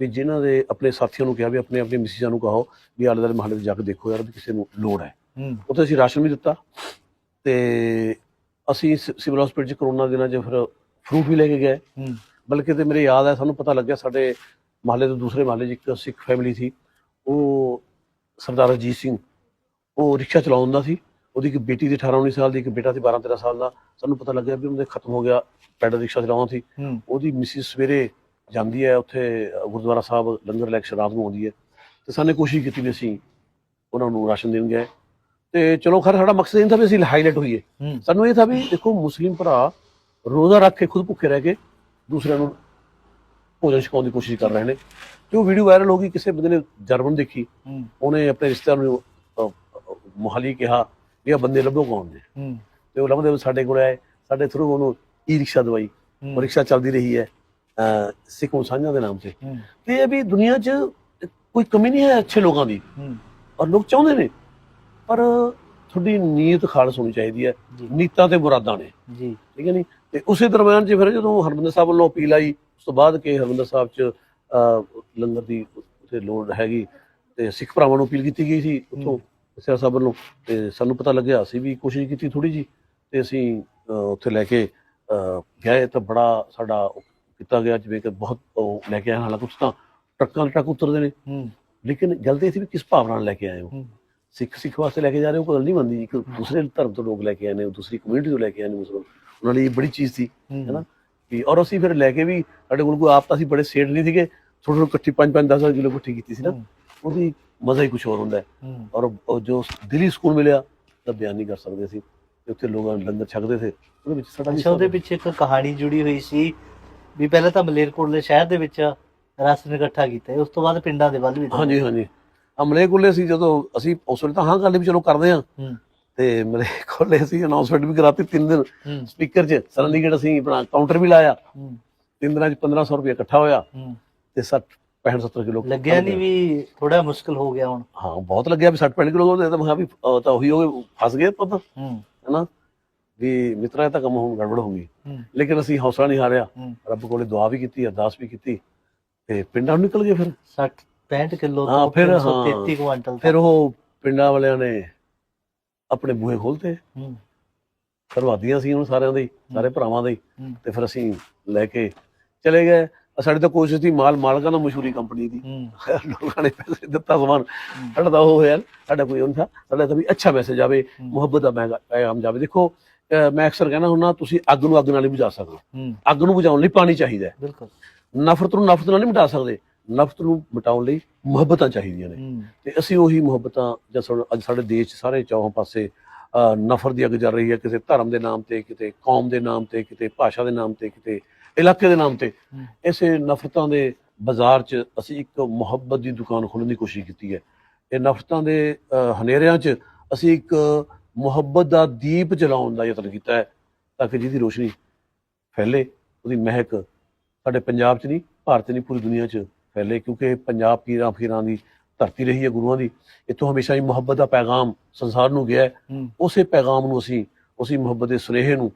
ਵੀ ਜਿਨ੍ਹਾਂ ਦੇ ਆਪਣੇ ਸਾਥੀਆਂ ਨੂੰ ਕਿਹਾ ਵੀ ਆਪਣੇ ਆਪਣੇ ਮਿਸਿਸਾਂ ਨੂੰ ਕਹੋ ਵੀ ਆਲੇ ਦੁਆਲੇ ਮਹੱਲੇ ਜਾ ਕੇ ਦੇਖੋ ਯਾਰ ਵੀ ਕਿਸੇ ਨੂੰ ਲੋੜ ਹੈ। ਉੱਥੇ ਅਸੀਂ ਰਾਸ਼ਨ ਵੀ ਦਿੱਤਾ ਤੇ ਅਸੀਂ ਸਿਵਲ ਹਸਪੀਟਲ 'ਚ ਕਰੋਨਾ ਦਿਨਾਂ 'ਚ ਫਿਰ ਫਰੂਟ ਵੀ ਲੈ ਕੇ ਗਏ। ਬਲਕਿ ਤੇ ਮੇਰੇ ਯਾਦ ਹੈ ਸਾਨੂੰ ਪਤਾ ਲੱਗਿਆ ਸਾਡੇ ਮਹੱਲੇ ਤੋਂ ਦੂਸਰੇ ਮਹੱਲੇ 'ਚ ਇੱਕ ਸਿੱਖ ਫੈਮਿਲੀ ਸੀ। ਉਹ ਸਰਦਾਰ ਅਜੀਤ ਸਿੰਘ ਉਹ ਰਿਕਸ਼ਾ ਚਲਾਉਂਦਾ ਸੀ। ਉਹਦੀ ਇੱਕ ਬੇਟੀ ਦੀ 18 19 ਸਾਲ ਦੀ ਇੱਕ ਬੇਟਾ ਸੀ 12 13 ਸਾਲ ਦਾ। ਸਾਨੂੰ ਪਤਾ ਲੱਗਿਆ ਵੀ ਉਹਦੇ ਖਤਮ ਹੋ ਗਿਆ ਪੈਡਲ ਰਿਕਸ਼ਾ ਚਲਾਉਂਦਾ ਸੀ। ਉਹਦੀ ਮਿਸਿਸ ਸਵੇਰੇ ਜਾਂਦੀ ਹੈ ਉੱਥੇ ਗੁਰਦੁਆਰਾ ਸਾਹਿਬ ਲੰਗਰ ਲੈ ਕੇ ਰਾਤ ਨੂੰ ਆਉਂਦੀ ਹੈ। ਤੇ ਸਾਨੇ ਕੋਸ਼ਿਸ਼ ਕੀਤੀ ਵੀ ਅਸੀਂ ਉਹਨਾਂ ਨੂੰ ਰਾਸ਼ਨ ਦੇਣ ਗਏ। ਤੇ ਚਲੋ ਖੈਰ ਸਾਡਾ ਮਕਸਦ ਇਹ ਥਾ ਵੀ ਅਸੀਂ ਹਾਈਲਾਈਟ ਹੋਈਏ। ਸਾਨੂੰ ਇਹ ਥਾ ਵੀ ਦੇਖੋ ਮੁਸਲਿਮ ਭਰਾ ਰੋਜ਼ਾ ਰੱਖ ਕੇ ਖੁਦ ਭੁੱਖੇ ਰਹਿ ਕੇ ਦੂਸਰਿਆਂ ਨੂੰ ਭੋਜਨ ਛਕਾਉਣ ਦੀ ਕੋਸ਼ਿਸ਼ ਕਰ ਰਹੇ ਨੇ। ਜੋ ਵੀਡੀਓ ਵਾਇਰਲ ਹੋ ਗਈ? ਕਿਸੇ ਬੰਦੇ ਨੇ ਜਰਮਨ ਦੇਖੀ। ਉਹਨੇ ਆਪਣੇ ਰਿਸ਼ਤੇਦਾਰ ਨੂੰ ਮੁਹਾਲੀ ਕਿਹਾ ਵੀ ਇਹ ਬੰਦੇ ਲੱਭੋ ਕੌਣ ਨੇ? ਤੇ ਉਹ ਲੱਭਦੇ ਸਾਡੇ ਕੋਲ ਆਏ। ਸਾਡੇ ਥਰੂ ਉਹਨੂੰ ਈ ਰਿਕਸ਼ਾ ਦਵਾਈ ਉਹ ਰਿਕਸ਼ਾ ਚੱਲਦੀ ਰਹੀ ਹੈ। ਸਿੱਖ ਸਾਂਝਾ ਦੇ ਨਾਮ ਤੇ। ਤੇ ਇਹ ਵੀ ਦੁਨੀਆ 'ਚ ਕੋਈ ਕਮੀ ਨਹੀਂ ਹੈ ਅੱਛੇ ਲੋਕਾਂ ਦੀ। ਔਰ ਲੋਕ ਚਾਹੁੰਦੇ ਨੇ। ਪਰ ਤੁਹਾਡੀ ਨੀਅਤ ਖਾਲਸ ਹੋਣੀ ਚਾਹੀਦੀ ਹੈ। ਨੀਤਾਂ ਤੇ ਮੁਰਾਦਾਂ ਨੇ। ਜੀ। ਠੀਕ ਹੈ ਨਹੀਂ ਤੇ ਉਸੇ ਦਰਮਿਆਨ 'ਚ ਫਿਰ ਜਦੋਂ ਹਰਮੰਦਰ ਸਾਹਿਬ ਵੱਲੋਂ ਅਪੀਲ ਆਈ ਉਸ ਤੋਂ ਬਾਅਦ ਕਿ ਹਰਮੰਦਰ ਸਾਹਿਬ 'ਚ ਲੰਗਰ ਦੀ ਉੱਥੇ ਲੋੜ ਹੈਗੀ ਤੇ ਸਿੱਖ ਭਰਾਵਾਂ ਨੂੰ ਅਪੀਲ ਕੀਤੀ ਗਈ ਸੀ ਉੱਥੋਂ ਸਿਆ ਸਾਹਿਬ ਵੱਲੋਂ ਤੇ ਸਾਨੂੰ ਪਤਾ ਲੱਗਿਆ ਅਸੀਂ ਵੀ ਕੋਸ਼ਿਸ਼ ਕੀਤੀ ਥੋੜੀ ਜੀ ਤੇ ਅਸੀਂ ਉੱਥੇ ਲੈ ਕੇ ਗਏ ਤਾਂ ਬੜਾ ਸਾਡਾ ਕੀਤਾ ਗਿਆ ਜਿਵੇਂ ਕਿ ਬਹੁਤ ਲੈ ਕੇ ਆਏ ਹਾਲਾਂਕਿ ਉਸ ਤਾਂ ਟਰੱਕਾਂ ਦੇ ਟਰੱਕ ਉਤਰਦੇ ਨੇ। ਲੇਕਿਨ ਗੱਲ ਤੇ ਇਹ ਸੀ ਵੀ ਕਿਸ ਭਾਵਨਾ ਨਾਲ ਲੈ ਕੇ ਆਏ ਹੋ? ਸਿੱਖ ਸਿੱਖ ਵਾਸਤੇ ਲੈ ਕੇ ਜਾ ਰਹੇ ਹੋ ਕੋਈ ਗੱਲ ਨਹੀਂ ਮੰਨਦੀ? ਇੱਕ ਦੂਸਰੇ ਧਰਮ ਤੋਂ ਲੋਕ ਲੈ ਕੇ ਆਏ ਨੇ ਦੂਸਰੀ ਕਮਿਊਨਿਟੀ ਤੋਂ ਲੈ ਕੇ ਆਏ ਨੇ ਮੁਸਲਮਾਨ। ਉਹਨਾਂ ਲਈ ਇਹ ਬੜੀ ਚੀਜ਼ ਸੀ ਹੈਨਾ ਵੀ ਔਰ ਅਸੀਂ ਫਿਰ ਲੈ ਕੇ ਵੀ ਸਾਡੇ ਕੋਲ ਕੋਈ ਆਪ ਤਾਂ ਅਸੀਂ ਬੜੇ ਸੇਠ ਨਹੀਂ ਸੀਗੇ। ਥੋੜਾ ਥੋੜਾ ਇਕੱਠੀ 5 5 10 ਕਿਲੋ ਇਕੱਠੀ ਕੀਤੀ ਸੀ ਨਾ। ਉਹਦੀ ਮਜ਼ਾ ਹੀ ਕੁਝ ਹੋਰ ਹੁੰਦਾ ਹੈ। ਔਰ ਜੋ ਦਿਲੀ ਸਕੂਨ ਮਿਲਿਆ ਤਾਂ ਬਿਆਨ ਨਹੀਂ ਕਰ ਸਕਦੇ ਸੀ ਉੱਥੇ ਲੋਕਾਂ ਨੂੰ ਲੰਗਰ ਛਕਦੇ ਸੀ। ਉਹਦੇ ਵਿੱਚ ਸਾਡਾ ਵੀ ਅੱਛਾ ਉਹਦੇ ਪਿੱਛੇ ਇੱਕ ਕਹਾਣੀ ਜੁੜੀ ਹੋਈ ਸੀ ਵੀ ਪਹਿਲਾਂ ਤਾਂ ਮਲੇਰਕੋਟਲੇ ਸ਼ਹਿਰ ਦੇ ਵਿੱਚ ਰਾਸ਼ਨ ਇਕੱਠਾ ਕੀਤਾ ਉਸ ਤੋਂ ਬਾਅਦ ਪਿੰਡਾਂ ਦੇ ਵੱਲ ਵੀ। ਹਾਂਜੀ ਹਾਂਜੀ। ਹਮਲੇ ਕੋਲੇ ਸੀ ਜਦੋਂ ਅਸੀਂ ਉਸ ਵੇਲੇ ਤਾਂ ਹਾਂ ਗੱਲ ਵੀ ਚਲੋ ਕਰਦੇ ਹੂੰ। ਤੇ ਮਲੇ ਕੋਲੇ ਅਸੀਂ ਅਨਾਉਂਸਮੈਂਟ ਵੀ ਕਰਾਤੀ ਤਿੰਨ ਦਿਨ ਸਪੀਕਰ 'ਚ। ਸਰੰਦੀਗੜ ਅਸੀਂ ਆਪਣਾ ਕਾਊਂਟਰ ਵੀ ਲਾਇਆ। ਤਿੰਨ ਦਿਨਾਂ 'ਚ 1500 ਰੁਪਏ ਇਕੱਠਾ ਹੋਇਆ। ਤੇ 60 65 70 ਕਿਲੋ ਲੱਗਿਆ ਨਹੀਂ ਵੀ ਥੋੜਾ ਮੁਸ਼ਕਲ ਹੋ ਗਿਆ ਹੁਣ? ਹਾਂ ਬਹੁਤ ਲੱਗਿਆ ਵੀ 60 65 ਕਿਲੋ ਦੇ ਤਾਂ ਮੈਂ ਵੀ ਤਾਂ ਉਹੀ ਹੋ ਗਏ ਫਸ ਗਏ ਪਤਾ। ਹੂੰ। ਹੈਨਾ? ਵੀ ਮਿੱਤਰਾ ਤਾਂ ਕੰਮ ਹੁਣ ਗੜਬੜ ਹੋ ਗਈ। ਲੇਕਿਨ ਅਸੀਂ ਹੌਸਲਾ ਨਹੀਂ ਹਾਰਿਆ। ਰੱਬ ਕੋਲੇ ਦੁਆ ਵੀ ਕੀਤੀ ਅਰਦਾਸ ਵੀ ਕੀਤੀ। ਤੇ ਪਿੰਡਾਂ ਨਿਕਲ ਗਏ ਫਿਰ। 60 65 ਕਿਲੋ ਤੋਂ ਫਿਰ 333 ਕੁਆਂਟਲ ਫਿਰ ਉਹ ਪਿੰਡਾਂ ਵਾਲਿਆਂ ਨੇ ਆਪਣੇ ਬੂਹੇ ਖੋਲਤੇ। ਹੂੰ। ਕਰਵਾਦੀਆਂ ਸੀ ਉਹਨਾਂ ਸਾਰਿਆਂ ਦੇ ਹੀ, ਸਾਰੇ ਭਰਾਵਾਂ ਦੇ। ਹੀ। ਹੂੰ ਤੇ ਫਿਰ ਅਸੀਂ ਲੈ ਕੇ ਚਲੇ ਗਏ। ਸਾਡੀ ਤਾਂ ਕੋਸ਼ਿਸ਼ ਸੀ ਮਾਲ ਮਾਲਕਾਂ ਦਾ ਮਸ਼ਹੂਰੀ ਕੰਪਨੀ ਦੀ। ਹੂੰ। ਲੋਕਾਂ ਨੇ ਪੈਸੇ ਦਿੱਤਾ ਸਮਾਨ। ਸਾਡਾ ਤਾਂ ਉਹ ਹੋਇਆ ਸਾਡਾ ਕੋਈ ਉਹ ਨਹੀਂ ਥਾ। ਸਾਡਾ ਤਾਂ ਵੀ ਅੱਛਾ ਮੈਸੇਜ ਆਵੇ ਮੁਹੱਬਤ ਦਾ ਪੈਗਾ- ਪੈਗਾਮ ਜਾਵੇ। ਦੇਖੋ ਮੈਂ ਅਕਸਰ ਕਹਿੰਦਾ ਹੁੰਨਾ ਤੁਸੀਂ ਅੱਗ ਨੂੰ ਅੱਗ ਨਾਲ ਨਹੀਂ ਬੁਝਾ ਸਕਦੇ। ਹੂੰ। ਅੱਗ ਨੂੰ ਬੁਝਾਉਣ ਲਈ ਪਾਣੀ ਚਾਹੀਦਾ ਹੈ। ਬਿਲਕੁਲ। ਨਫ਼ਰਤ ਨੂੰ ਨਫ਼ਰਤ ਨਾਲ ਨਹੀਂ ਮਿਟਾ ਸਕਦੇ। ਨਫ਼ਰਤ ਨੂੰ ਮਿਟਾਉਣ ਲਈ ਮੁਹੱਬਤਾਂ ਚਾਹੀਦੀਆਂ ਨੇ। ਤੇ ਅਸੀਂ ਉਹੀ ਮੁਹੱਬਤਾਂ ਜਾਂ ਅੱਜ ਸਾਡੇ ਦੇਸ਼ 'ਚ ਸਾਰੇ ਚੌਹਾਂ ਪਾਸੇ ਨਫ਼ਰਤ ਦੀ ਅੱਗ ਚੱਲ ਰਹੀ ਹੈ ਕਿਸੇ ਧਰਮ ਦੇ ਨਾਮ ਤੇ ਕਿਤੇ ਕੌਮ ਦੇ ਨਾਮ ਤੇ ਕਿਤੇ ਭਾਸ਼ਾ ਦੇ ਨਾਮ ਤੇ ਕਿਤੇ ਇਲਾਕੇ ਦੇ ਨਾਮ ਤੇ। ਇਸੇ ਨਫ਼ਰਤਾਂ ਦੇ ਬਾਜ਼ਾਰ 'ਚ ਅਸੀਂ ਇੱਕ ਮੁਹੱਬਤ ਦੀ ਦੁਕਾਨ ਖੋਲ੍ਹਣ ਦੀ ਕੋਸ਼ਿਸ਼ ਕੀਤੀ ਹੈ। ਇਹ ਨਫ਼ਰਤਾਂ ਦੇ ਹਨੇਰਿਆਂ 'ਚ ਅਸੀਂ ਇੱਕ ਮੁਹੱਬਤ ਦਾ ਦੀਪ ਜਲਾਉਣ ਦਾ ਯਤਨ ਕੀਤਾ ਹੈ ਤਾਂ ਕਿ ਜਿਹਦੀ ਰੋਸ਼ਨੀ ਫੈਲੇ ਉਹਦੀ ਮਹਿਕ ਸਾਡੇ ਪੰਜਾਬ 'ਚ ਨਹੀਂ ਭਾਰਤ 'ਚ ਨਹੀਂ ਪੂਰੀ ਦੁਨੀਆ 'ਚ ਫੈਲੇ ਕਿਉਂਕਿ ਪੰਜਾਬ ਪੀਰਾਂ ਫੀਰਾਂ ਦੀ ਧਰਤੀ ਰਹੀ ਹੈ ਗੁਰੂਆਂ ਦੀ ਇੱਥੋਂ ਹਮੇਸ਼ਾ ਹੀ ਮੁਹੱਬਤ ਦਾ ਪੈਗਾਮ ਸੰਸਾਰ ਨੂੰ ਗਿਆ ਉਸੇ ਪੈਗਾਮ ਨੂੰ ਅਸੀਂ ਉਸੇ ਮੁਹੱਬਤ ਦੇ ਸੁਨੇਹੇ ਨੂੰ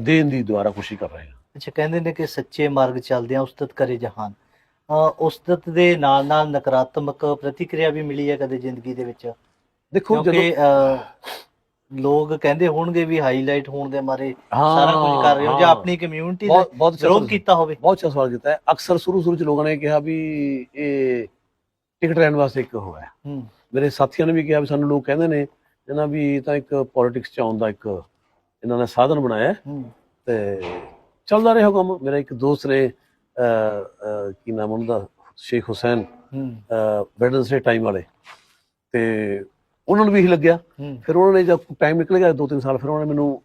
ਦੇਣ ਦੀ ਦੁਆਰਾ ਕੋਸ਼ਿਸ਼ ਕਰ ਰਹੇ ਹਾਂ। ਅੱਛਾ ਕਹਿੰਦੇ ਨੇ ਕਿ ਸੱਚੇ ਮਾਰਗ ਚੱਲਦਿਆਂ ਉਸਤਤ ਕਰੇ ਜਹਾਨ। ਉਸਤਤ ਦੇ ਨਾਲ ਨਾਲ ਨਕਾਰਾਤਮਕ ਪ੍ਰਤੀਕਿਰਿਆ ਵੀ ਮਿਲੀ ਹੈ ਕਦੇ ਜ਼ਿੰਦਗੀ ਦੇ ਵਿੱਚ? ਦੇਖੋ ਜਦੋਂ ਲੋਕ ਕਹਿੰਦੇ ਹੋਣਗੇ ਵੀ ਹਾਈਲਾਈਟ ਹੋਣ ਦੇ ਮਾਰੇ ਸਾਰਾ ਕੁਝ ਕਰ ਰਹੇ ਹੋ ਜਾਂ। ਆਪਣੀ ਕਮਿਊਨਿਟੀ ਦਾ ਸਵਾਲ- ਕੀਤਾ ਹੋਵੇ। ਬਹੁਤ ਅੱਛਾ ਸਵਾਲ ਕੀਤਾ ਹੈ। ਅਕਸਰ ਸ਼ੁਰੂ ਸ਼ੁਰੂ ਚ ਲੋਕਾਂ ਨੇ ਕਿਹਾ ਵੀ ਇਹ ਟਿਕਟ ਲੈਣ ਵਾਸਤੇ ਇੱਕ ਹੋਇਆ ਹੂੰ। ਮੇਰੇ ਸਾਥੀਆਂ ਨੇ ਵੀ ਕਿਹਾ ਵੀ ਸਾਨੂੰ ਲੋਕ ਕਹਿੰਦੇ ਨੇ ਇਹਨਾਂ ਵੀ ਤਾਂ ਇੱਕ ਪੋਲਿਟਿਕਸ ਚ ਆਉਣ ਦਾ ਇੱਕ ਇਹਨਾਂ ਨੇ ਸਾਧਨ ਬਣਾਇਆ ਤੇ ਚੱਲਦਾ ਰਿਹਾ ਕੰਮ। ਮੇਰਾ ਇੱਕ ਦੋਸਤ ਨੇ ਕੀ ਨਾਮ ਉਹਨਾਂ ਦਾ ਸ਼ੇਖ ਹੁਸੈਨ ਵੈਡਨਸਡੇ ਟਾਈਮ ਵਾਲੇ। ਤੇ ਉਹਨਾਂ ਨੂੰ ਵੀ ਇਹੀ ਲੱਗਿਆ। ਫਿਰ ਉਹਨਾਂ ਨੇ ਜਦ ਟਾਈਮ ਨਿਕਲ ਗਿਆ ਦੋ ਤਿੰਨ ਸਾਲ ਫਿਰ ਉਹਨਾਂ ਨੇ ਮੈਨੂੰ